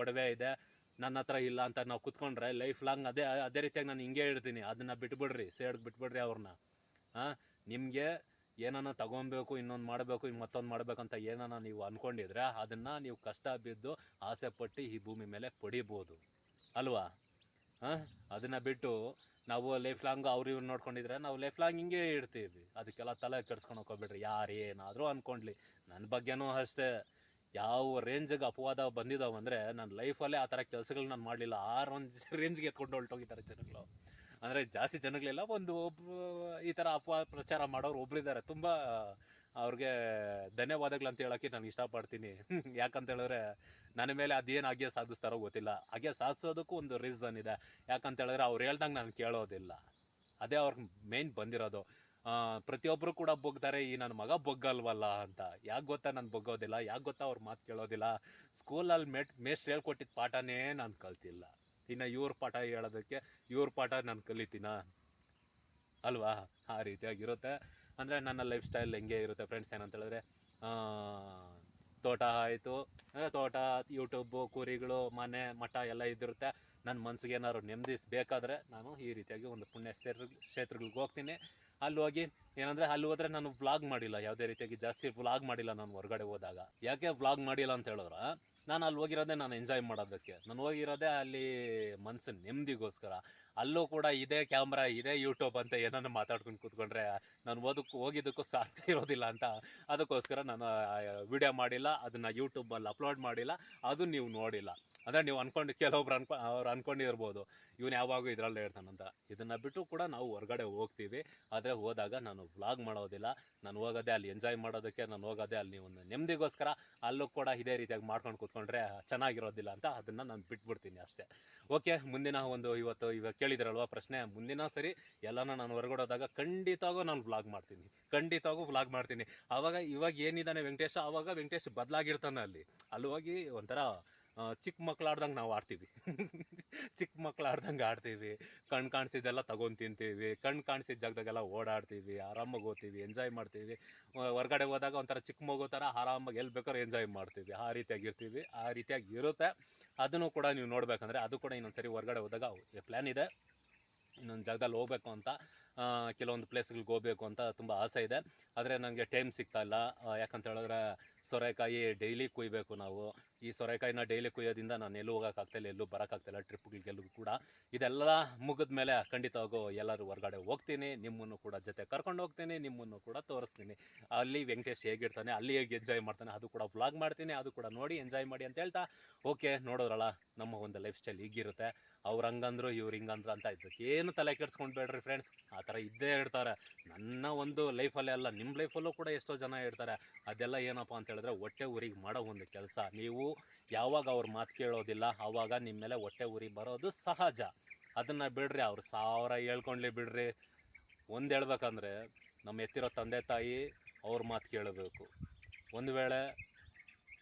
ಒಡವೆ ಇದೆ. ನನ್ನ ಹತ್ರ ಇಲ್ಲ ಅಂತ ನಾವು ಕುತ್ಕೊಂಡ್ರೆ ಲೈಫ್ ಲಾಂಗ್ ಅದೇ ಅದೇ ರೀತಿಯಾಗಿ ನಾನು ಹಿಂಗೆ ಹೇಳ್ತೀನಿ. ಅದನ್ನು ಬಿಟ್ಬಿಡ್ರಿ ಸೇಡ್ಗೆ ಬಿಟ್ಬಿಡ್ರಿ ಅವ್ರನ್ನ ಹಾಂ ನಿಮಗೆ ಏನನ್ನ ತಗೊಬೇಕು, ಇನ್ನೊಂದು ಮಾಡಬೇಕು ಇನ್ನು ಮತ್ತೊಂದು ಮಾಡಬೇಕಂತ ಏನನ್ನ ನೀವು ಅಂದ್ಕೊಂಡಿದ್ರೆ ಅದನ್ನು ನೀವು ಕಷ್ಟ ಬಿದ್ದು ಆಸೆ ಪಟ್ಟು ಈ ಭೂಮಿ ಮೇಲೆ ಪಡಿಬೋದು. ಅಲ್ವಾ? ಹಾಂ ಅದನ್ನು ಬಿಟ್ಟು ನಾವು ಲೈಫ್ ಲಾಂಗ್ ಅವ್ರು ಇವ್ರು ನೋಡ್ಕೊಂಡಿದ್ರೆ ನಾವು ಲೈಫ್ ಲಾಂಗ್ ಹಿಂಗೆ ಇಡ್ತೀವಿ ಅದಕ್ಕೆಲ್ಲ ತಲೆ ಕೆಡ್ಸ್ಕೊಂಡು ಹೋಗ್ಬೇಡ್ರಿ. ಯಾರು ಏನಾದರೂ ಅಂದ್ಕೊಂಡ್ಲಿ ನನ್ನ ಬಗ್ಗೆನೂ ಅಷ್ಟೇ. ಯಾವ ರೇಂಜಿಗೆ ಅಪವಾದ ಬಂದಿದ್ದಾವಂದರೆ ನನ್ನ ಲೈಫಲ್ಲೇ ಆ ಥರ ಕೆಲಸಗಳು ನಾನು ಮಾಡಲಿಲ್ಲ. ಆ ಒಂದು ರೇಂಜ್ಗೆ ಎತ್ಕೊಂಡು ಹೊರಟೋಗಿದ್ದಾರೆ ಜನಗಳು. ಅಂದರೆ ಜಾಸ್ತಿ ಜನಗಳೆಲ್ಲ, ಒಂದು ಒಬ್ಬರು ಈ ಥರ ಅಪವಾದ ಪ್ರಚಾರ ಮಾಡೋರು ಒಬ್ರಿದ್ದಾರೆ ತುಂಬ ಅವ್ರಿಗೆ ಅಂತ ಹೇಳೋಕ್ಕೆ ನಾನು ಇಷ್ಟಪಡ್ತೀನಿ. ಯಾಕಂತ ಹೇಳಿದ್ರೆ ನನ್ನ ಮೇಲೆ ಅದೇನು ಹಾಗೆ ಸಾಧಿಸ್ತಾರೋ ಗೊತ್ತಿಲ್ಲ. ಹಾಗೆ ಸಾಧಿಸೋದಕ್ಕೂ ಒಂದು ರೀಸನ್ ಇದೆ. ಯಾಕಂತ ಹೇಳಿದ್ರೆ ಅವ್ರು ಹೇಳ್ದಂಗೆ ನಾನು ಕೇಳೋದಿಲ್ಲ. ಅದೇ ಅವ್ರಿಗೆ ಮೇನ್ ಬಂದಿರೋದು. ಪ್ರತಿಯೊಬ್ಬರು ಕೂಡ ಬೊಗ್ತಾರೆ ಈ ನನ್ನ ಮಗ ಬೊಗ್ಗಲ್ವಲ್ಲ ಅಂತ. ಯಾಕೆ ಗೊತ್ತಾ ನಾನು ಬೊಗ್ಗೋದಿಲ್ಲ? ಯಾಕೆ ಗೊತ್ತಾ ಅವ್ರ ಮಾತು ಕೇಳೋದಿಲ್ಲ? ಸ್ಕೂಲಲ್ಲಿ ಮೆಟ್ ಮೇಷ್ಟ್ರು ಹೇಳ್ಕೊಟ್ಟಿದ್ದ ಪಾಠನೇ ನಾನು ಕಲ್ತಿಲ್ಲ. ಇನ್ನು ಇವ್ರ ಪಾಠ ಹೇಳೋದಕ್ಕೆ, ಇವ್ರ ಪಾಠ ನಾನು ಕಲಿತೀನ? ಅಲ್ವಾ? ಆ ರೀತಿಯಾಗಿರುತ್ತೆ. ಅಂದರೆ ನನ್ನ ಲೈಫ್ ಸ್ಟೈಲ್ ಹೆಂಗೆ ಇರುತ್ತೆ ಫ್ರೆಂಡ್ಸ್ ಏನಂತ ಹೇಳಿದ್ರೆ ತೋಟ ಆಯಿತು. ಅಂದರೆ ತೋಟ ಯೂಟ್ಯೂಬು ಕುರಿಗಳು, ಮನೆ, ಮಠ ಎಲ್ಲ ಇದ್ದಿರುತ್ತೆ. ನನ್ನ ಮನಸ್ಸಿಗೆ ಏನಾದ್ರು ನೆಮ್ಮದಿ ನಾನು ಈ ರೀತಿಯಾಗಿ ಒಂದು ಪುಣ್ಯ ಕ್ಷೇತ್ರ ಕ್ಷೇತ್ರಗಳಿಗೆ ಹೋಗ್ತೀನಿ. ಅಲ್ಲಿ ಹೋಗಿ ಏನಂದರೆ ಅಲ್ಲಿ ಹೋದ್ರೆ ನಾನು ವ್ಲಾಗ್ ಮಾಡಿಲ್ಲ, ಯಾವುದೇ ರೀತಿಯಾಗಿ ಜಾಸ್ತಿ ವ್ಲಾಗ್ ಮಾಡಿಲ್ಲ ನಾನು ಹೊರಗಡೆ ಹೋದಾಗ. ಯಾಕೆ ವ್ಲಾಗ್ ಮಾಡಿಲ್ಲ ಅಂತ ಹೇಳಿದ್ರೆ ನಾನು ಅಲ್ಲಿ ಹೋಗಿರೋದೇ ನಾನು ಎಂಜಾಯ್ ಮಾಡೋದಕ್ಕೆ. ನಾನು ಹೋಗಿರೋದೇ ಅಲ್ಲಿ ಮನಸ್ಸು ನೆಮ್ಮದಿಗೋಸ್ಕರ. ಅಲ್ಲೂ ಕೂಡ ಇದೇ ಕ್ಯಾಮ್ರಾ ಇದೇ ಯೂಟ್ಯೂಬ್ ಅಂತ ಏನಾದ್ರು ಮಾತಾಡ್ಕೊಂಡು ಕೂತ್ಕೊಂಡ್ರೆ ನಾನು ಓದಕ್ಕೆ ಹೋಗಿದ್ದಕ್ಕೂ ಸಾಧ್ಯ ಇರೋದಿಲ್ಲ ಅಂತ ಅದಕ್ಕೋಸ್ಕರ ನಾನು ವಿಡಿಯೋ ಮಾಡಿಲ್ಲ, ಅದನ್ನು ಯೂಟ್ಯೂಬಲ್ಲಿ ಅಪ್ಲೋಡ್ ಮಾಡಿಲ್ಲ, ಅದು ನೀವು ನೋಡಿಲ್ಲ. ಅಂದರೆ ನೀವು ಅಂದ್ಕೊಂಡು ಕೆಲವೊಬ್ರು ಅನ್ಕೊ, ಅವ್ರು ಅನ್ಕೊಂಡಿರ್ಬೋದು. ಇವನು ಯಾವಾಗ ಇದರಲ್ಲೇ ಇರ್ತಾನಂತ ಇದನ್ನು ಬಿಟ್ಟು ಕೂಡ ನಾವು ಹೊರಗಡೆ ಹೋಗ್ತೀವಿ. ಆದರೆ ಹೋದಾಗ ನಾನು ವ್ಲಾಗ್ ಮಾಡೋದಿಲ್ಲ. ನಾನು ಹೋಗೋದೇ ಅಲ್ಲಿ ಎಂಜಾಯ್ ಮಾಡೋದಕ್ಕೆ ನಾನು ಹೋಗೋದೆ ಅಲ್ಲಿ ಒಂದು ನೆಮ್ಮದಿಗೋಸ್ಕರ ಅಲ್ಲೂ ಕೂಡ ಇದೇ ರೀತಿಯಾಗಿ ಮಾಡ್ಕೊಂಡು ಕೂತ್ಕೊಂಡ್ರೆ ಚೆನ್ನಾಗಿರೋದಿಲ್ಲ ಅಂತ ಅದನ್ನು ನಾನು ಬಿಟ್ಬಿಡ್ತೀನಿ ಅಷ್ಟೇ. ಓಕೆ, ಮುಂದಿನ ಒಂದು ಇವತ್ತು ಇವಾಗ ಕೇಳಿದ್ರಲ್ವ ಪ್ರಶ್ನೆ? ಮುಂದಿನ ಸರಿ ಎಲ್ಲನೂ ನಾನು ಹೊರಗಡೆ ಹೋದಾಗ ಖಂಡಿತವಾಗೂ ನಾನು ವ್ಲಾಗ್ ಮಾಡ್ತೀನಿ. ಖಂಡಿತವಾಗೂ ವ್ಲಾಗ್ ಮಾಡ್ತೀನಿ. ಆವಾಗ ಇವಾಗ ಏನಿದ್ದಾನೆ ವೆಂಕಟೇಶ? ಆವಾಗ ವೆಂಕಟೇಶ್ ಬದಲಾಗಿರ್ತಾನೆ ಅಲ್ಲಿ. ಅಲ್ಲಿ ಹೋಗಿ ಒಂಥರ ಚಿಕ್ಕ ಮಕ್ಕಳಾಡ್ದಂಗೆ ನಾವು ಆಡ್ತೀವಿ. ಚಿಕ್ಕ ಮಕ್ಳು ಆಡ್ದಂಗೆ ಆಡ್ತೀವಿ. ಕಣ್ಣು ಕಾಣಿಸಿದ್ದೆಲ್ಲ ತಗೊಂಡು ತಿಂತೀವಿ. ಕಣ್ಣು ಕಾಣಿಸಿದ ಜಾಗದಾಗೆಲ್ಲ ಓಡಾಡ್ತೀವಿ. ಆರಾಮಾಗಿ ಓದ್ತೀವಿ ಎಂಜಾಯ್ ಮಾಡ್ತೀವಿ. ಹೊರಗಡೆ ಹೋದಾಗ ಒಂಥರ ಚಿಕ್ಕ ಮಗು ಥರ ಆರಾಮಾಗಿ ಎಲ್ಲಿ ಬೇಕಾದ್ರೂ ಎಂಜಾಯ್ ಮಾಡ್ತೀವಿ. ಆ ರೀತಿಯಾಗಿರ್ತೀವಿ. ಆ ರೀತಿಯಾಗಿ ಇರುತ್ತೆ ಅದನ್ನು ಕೂಡ ನೀವು ನೋಡಬೇಕಂದ್ರೆ ಅದು ಕೂಡ ಇನ್ನೊಂದು ಸರಿ ಹೊರಗಡೆ ಹೋದಾಗ ಪ್ಲ್ಯಾನ್ ಇದೆ. ಇನ್ನೊಂದು ಜಾಗದಲ್ಲಿ ಹೋಗ್ಬೇಕು ಅಂತ ಕೆಲವೊಂದು ಪ್ಲೇಸ್ಗಳಿಗೆ ಹೋಗಬೇಕು ಅಂತ ತುಂಬ ಆಸೆ ಇದೆ. ಆದರೆ ನನಗೆ ಟೈಮ್ ಸಿಗ್ತಾ ಇಲ್ಲ. ಯಾಕಂತ ಹೇಳಿದ್ರೆ ಸೊರೆಕಾಯಿ ಡೈಲಿ ಕುಯ್ಬೇಕು ನಾವು. ಈ ಸೊರೆಕಾಯಿನ ಡೈಲಿ ಕುಯ್ಯೋದ್ರಿಂದ ನಾನು ಎಲ್ಲೂ ಹೋಗೋಕ್ಕಾಗ್ತಾಯಿಲ್ಲ ಎಲ್ಲೂ ಬರೋಕ್ಕಾಗ್ತಾಯಿಲ್ಲ ಟ್ರಿಪ್ಗಳಿಗೆಲ್ಲೂ ಕೂಡ. ಇದೆಲ್ಲ ಮುಗಿದ ಮೇಲೆ ಖಂಡಿತವಾಗೂ ಎಲ್ಲರೂ ಹೊರಗಡೆ ಹೋಗ್ತೀನಿ, ನಿಮ್ಮನ್ನು ಕೂಡ ಜೊತೆ ಕರ್ಕೊಂಡು ಹೋಗ್ತೀನಿ, ನಿಮ್ಮನ್ನು ಕೂಡ ತೋರಿಸ್ತೀನಿ. ಅಲ್ಲಿ ವೆಂಕಟೇಶ್ ಹೇಗಿರ್ತಾನೆ, ಅಲ್ಲಿ ಹೇಗೆ ಎಂಜಾಯ್ ಮಾಡ್ತಾನೆ, ಅದು ಕೂಡ ವ್ಲಾಗ್ ಮಾಡ್ತೀನಿ, ಅದು ಕೂಡ ನೋಡಿ ಎಂಜಾಯ್ ಮಾಡಿ ಅಂತ ಹೇಳ್ತಾ, ಓಕೆ, ನೋಡೋದ್ರಲ್ಲ, ನಮ್ಮ ಒಂದು ಲೈಫ್ ಸ್ಟೈಲ್ ಹೀಗಿರುತ್ತೆ. ಅವ್ರು ಹಂಗಂದ್ರು, ಇವ್ರು ಹಿಂಗಂದ್ರು ಅಂತ ಇದ್ದಕ್ಕೆ ಏನು ತಲೆ ಕೆಡ್ಸ್ಕೊಂಡ್ಬೇಡ್ರಿ ಫ್ರೆಂಡ್ಸ್ ಆ ಥರ ಇದ್ದೇ ಇರ್ತಾರೆ. ನನ್ನ ಒಂದು ಲೈಫಲ್ಲೇ ಅಲ್ಲ, ನಿಮ್ಮ ಲೈಫಲ್ಲೂ ಕೂಡ ಎಷ್ಟೋ ಜನ ಇರ್ತಾರೆ. ಅದೆಲ್ಲ ಏನಪ್ಪ ಅಂತ ಹೇಳಿದ್ರೆ ಹೊಟ್ಟೆ ಊರಿಗೆ ಮಾಡೋ ಒಂದು ಕೆಲಸ. ನೀವು ಯಾವಾಗ ಅವ್ರ ಮಾತು ಕೇಳೋದಿಲ್ಲ, ಆವಾಗ ನಿಮ್ಮ ಮೇಲೆ ಹೊಟ್ಟೆ ಊರಿಗೆ ಬರೋದು ಸಹಜ. ಅದನ್ನು ಬಿಡ್ರಿ, ಅವ್ರು ಸಾವಿರ ಹೇಳ್ಕೊಂಡ್ಲಿ ಬಿಡ್ರಿ. ಒಂದು ಹೇಳ್ಬೇಕಂದ್ರೆ ನಮ್ಮ ಎತ್ತಿರೋ ತಂದೆ ತಾಯಿ ಅವ್ರ ಮಾತು ಕೇಳಬೇಕು. ಒಂದು ವೇಳೆ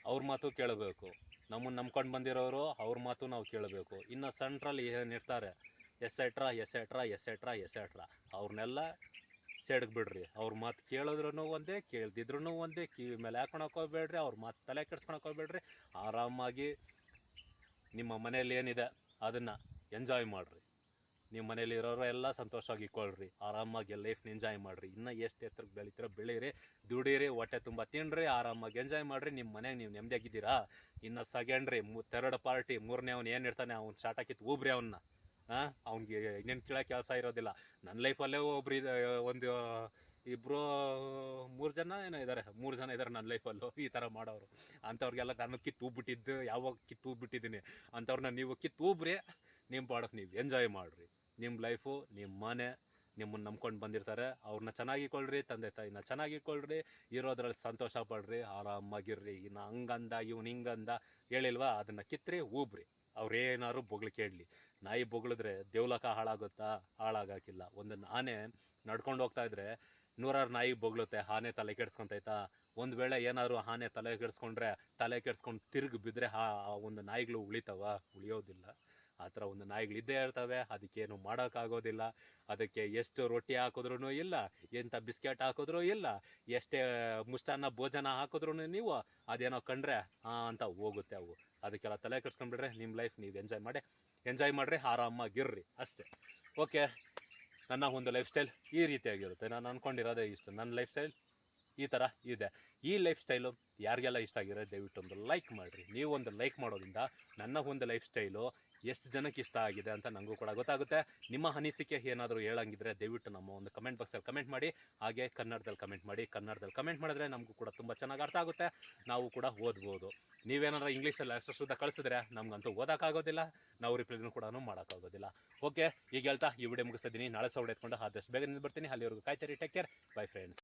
ಅವ್ರ ಮಾತು ಕೇಳಬೇಕು. ನಮ್ಮನ್ನು ನಂಬ್ಕೊಂಡು ಬಂದಿರೋರು ಅವ್ರ ಮಾತು ನಾವು ಕೇಳಬೇಕು. ಇನ್ನು ಸೆಂಟ್ರಲ್ಲಿ ಏನಿರ್ತಾರೆ ಎಸೆಟ್ರಾ ಎಸೆಟ್ರಾ ಎಸೆಟ್ರಾ ಎಸೆಟ್ರಾ ಅವ್ರನ್ನೆಲ್ಲ ಸೆಡ್ಗೆ ಬಿಡ್ರಿ. ಅವ್ರ ಮಾತು ಕೇಳಿದ್ರೂ ಒಂದೇ ಕೇಳ್ದಿದ್ರೂ ಒಂದೇ, ಕಿವಿ ಮೇಲೆ ಹಾಕೊಳಕ್ ಹೋಗ್ಬೇಡ್ರಿ, ಅವ್ರ ಮಾತು ತಲೆ ಕೆಡ್ಸ್ಕೊಳಕ್ ಹೋಗ್ಬೇಡ್ರಿ, ಆರಾಮಾಗಿ ನಿಮ್ಮ ಮನೇಲಿ ಏನಿದೆ ಅದನ್ನು ಎಂಜಾಯ್ ಮಾಡಿರಿ. ನಿಮ್ಮ ಮನೇಲಿ ಇರೋರು ಎಲ್ಲ ಸಂತೋಷವಾಗಿ ಇಕ್ಕೊಳ್ರಿ, ಆರಾಮಾಗಿ ಲೈಫ್ನ ಎಂಜಾಯ್ ಮಾಡಿರಿ. ಇನ್ನೂ ಎಷ್ಟು ಎತ್ತರಕ್ಕೆ ಬೆಳಿತೀರೋ ಬೆಳೀರಿ, ದುಡೀರಿ, ಹೊಟ್ಟೆ ತುಂಬ ತಿನ್ನಿರಿ ಆರಾಮಾಗಿ ಎಂಜಾಯ್ ಮಾಡಿರಿ. ನಿಮ್ಮ ಮನೆಗೆ ನೀವು ನೆಮ್ಮದಿಯಾಗಿದ್ದೀರಾ ಇನ್ನು ಸೆಕೆಂಡ್ ರೀ ಮೂ ಥರ್ಡ್ ಪಾರ್ಟಿ ಮೂರನೇ ಅವ್ನು ಏನಿರ್ತಾನೆ ಅವ್ನು ಶಾಟ ಕಿತ್ತು ಊಬ್ರಿ ಅವನ್ನ ಹಾಂ ಅವ್ನಿಗೆ ಇನ್ನೇನು ಕೇಳೋ ಕೆಲಸ ಇರೋದಿಲ್ಲ. ನನ್ನ ಲೈಫಲ್ಲೇ ಒಬ್ರು ಇದು ಒಂದು ಇಬ್ಬರು ಮೂರು ಜನ ಏನೋ ಇದ್ದಾರೆ ಮೂರು ಜನ ಇದ್ದಾರೆ ನನ್ನ ಲೈಫಲ್ಲೂ ಈ ಥರ ಮಾಡೋರು. ಅಂಥವ್ರಿಗೆಲ್ಲ ನಾನು ಕಿತ್ತು ಬಿಟ್ಟಿದ್ದು ಯಾವಾಗ ಕಿತ್ತು ಬಿಟ್ಟಿದ್ದೀನಿ ಅಂಥವ್ರನ್ನ ನೀವು ಕಿತ್ತು ಊಬ್ರಿ ನಿಮ್ಮ ಪಾಡಕ್ಕೆ ನೀವು ಎಂಜಾಯ್ ಮಾಡಿರಿ. ನಿಮ್ಮ ಲೈಫು ನಿಮ್ಮ ಮನೆ ನಿಮ್ಮನ್ನು ನಂಬ್ಕೊಂಡು ಬಂದಿರ್ತಾರೆ. ಅವ್ರನ್ನ ಚೆನ್ನಾಗಿಕೊಳ್ಳ್ರಿ ತಂದೆ ತಾಯಿನ ಚೆನ್ನಾಗಿಕೊಳ್ಳ್ರಿ ಇರೋದ್ರಲ್ಲಿ ಸಂತೋಷ ಪಡ್ರಿ, ಆರಾಮಾಗಿರ್ರಿ. ಇನ್ನು ಹಂಗಂದ, ಇವ್ನು ಹಿಂಗಂದ ಹೇಳಿಲ್ವಾ? ಅದನ್ನು ಕಿತ್ತರಿ ಊಬ್ರಿ. ಅವ್ರೇನಾದ್ರು ಬೊಗ್ಳು ಕೇಳಲಿ. ನಾಯಿ ಬೊಗಳಿದ್ರೆ ದೇವ್ಲಕ ಹಾಳಾಗುತ್ತಾ? ಹಾಳಾಗಾಕಿಲ್ಲ. ಒಂದು ಆನೆ ನಡ್ಕೊಂಡು ಹೋಗ್ತಾ ಇದ್ರೆ ನೂರಾರು ನಾಯಿ ಬೊಗಳುತ್ತೆ, ಆನೆ ತಲೆ ಕೆಡ್ಸ್ಕೊಂತೈತಾ ಒಂದು ವೇಳೆ ಏನಾದ್ರು ಆನೆ ತಲೆ ಕೆಡ್ಸ್ಕೊಂಡ್ರೆ ತಲೆ ಕೆಡ್ಸ್ಕೊಂಡು ತಿರುಗಿ ಬಿದ್ದರೆ ಆ ಒಂದು ನಾಯಿಗಳು ಉಳಿತಾವ? ಉಳಿಯೋದಿಲ್ಲ. ಆ ಥರ ಒಂದು ನಾಯಿಗಳು ಇದ್ದೇ ಇರ್ತವೆ. ಅದಕ್ಕೇನು ಮಾಡೋಕ್ಕಾಗೋದಿಲ್ಲ. ಅದಕ್ಕೆ ಎಷ್ಟು ರೊಟ್ಟಿ ಹಾಕಿದ್ರೂ ಇಲ್ಲ. ಎಂಥ ಬಿಸ್ಕೆಟ್ ಹಾಕಿದ್ರೂ ಇಲ್ಲ. ಎಷ್ಟೇ ಮುಷ್ಟಾನ್ನ ಭೋಜನ ಹಾಕಿದ್ರೂ ನೀವು ಅದೇನೋ ಕಂಡ್ರೆ ಅಂತ ಹೋಗುತ್ತೆ ಅವು. ಅದಕ್ಕೆಲ್ಲ ತಲೆ ಕೆಡ್ಸ್ಕೊಂಡ್ಬಿಡ್ರೆ. ನಿಮ್ಮ ಲೈಫ್ ನೀವು ಎಂಜಾಯ್ ಮಾಡಿ. ಎಂಜಾಯ್ ಮಾಡಿರಿ, ಆರಾಮಾಗಿರ್ರಿ, ಅಷ್ಟೇ. ಓಕೆ ನನ್ನ ಒಂದು ಲೈಫ್ ಸ್ಟೈಲ್ ಈ ರೀತಿಯಾಗಿರುತ್ತೆ. ನಾನು ಅಂದ್ಕೊಂಡಿರೋದೇ ಇಷ್ಟು. ನನ್ನ ಲೈಫ್ ಸ್ಟೈಲ್ ಈ ಥರ ಇದೆ. ಈ ಲೈಫ್ ಸ್ಟೈಲು ಯಾರಿಗೆಲ್ಲ ಇಷ್ಟ ಆಗಿರೋ, ದಯವಿಟ್ಟು ಒಂದು ಲೈಕ್ ಮಾಡಿರಿ. ನೀವು ಒಂದು ಲೈಕ್ ಮಾಡೋದ್ರಿಂದ ನನ್ನ ಒಂದು ಲೈಫ್ ಸ್ಟೈಲು ಎಷ್ಟು ಜನಕ್ಕೆ ಇಷ್ಟ ಆಗಿದೆ ಅಂತ ನನಗೂ ಕೂಡ ಗೊತ್ತಾಗುತ್ತೆ. ನಿಮ್ಮ ಅನಿಸಿಕೆ ಏನಾದರೂ ಹೇಳಂಗಿದ್ರೆ ದಯವಿಟ್ಟು ನಮ್ಮ ಒಂದು ಕಮೆಂಟ್ ಬಾಕ್ಸಲ್ಲಿ ಕಮೆಂಟ್ ಮಾಡಿ. ಹಾಗೆ ಕನ್ನಡದಲ್ಲಿ ಕಮೆಂಟ್ ಮಾಡಿ. ಕನ್ನಡದಲ್ಲಿ ಕಮೆಂಟ್ ಮಾಡಿದ್ರೆ ನಮಗೂ ಕೂಡ ತುಂಬ ಚೆನ್ನಾಗಿ ಅರ್ಥ ಆಗುತ್ತೆ. ನಾವು ಕೂಡ ಓದ್ಬೋದು. ನೀವೇನಾದ್ರೂ ಇಂಗ್ಲೀಷಲ್ಲಿ ಅಷ್ಟು ಶುದ್ಧ ಕಳಿಸಿದ್ರೆ ನಮಗಂತೂ ಓದೋಕ್ಕಾಗೋದಿಲ್ಲ, ನಾವು ರಿಪ್ಲೈನೂ ಕೂಡ ಮಾಡೋಕ್ಕಾಗೋದಿಲ್ಲ. ಓಕೆ ಈಗ ಹೇಳ್ತಾ ಈ ವಿಡಿಯೋ ಮುಗಿಸ್ತಿದ್ದೀನಿ ನಾಳೆ ಸೌಡ್ ಎತ್ಕೊಂಡು ಆದಷ್ಟು ಬೇಗ ಬರ್ತೀನಿ ಅಲ್ಲಿವರೆಗೂ ಕಾಯ್ತೀರಿ ಟೇಕ್ ಕೇರ್ ಬೈ ಫ್ರೆಂಡ್ಸ್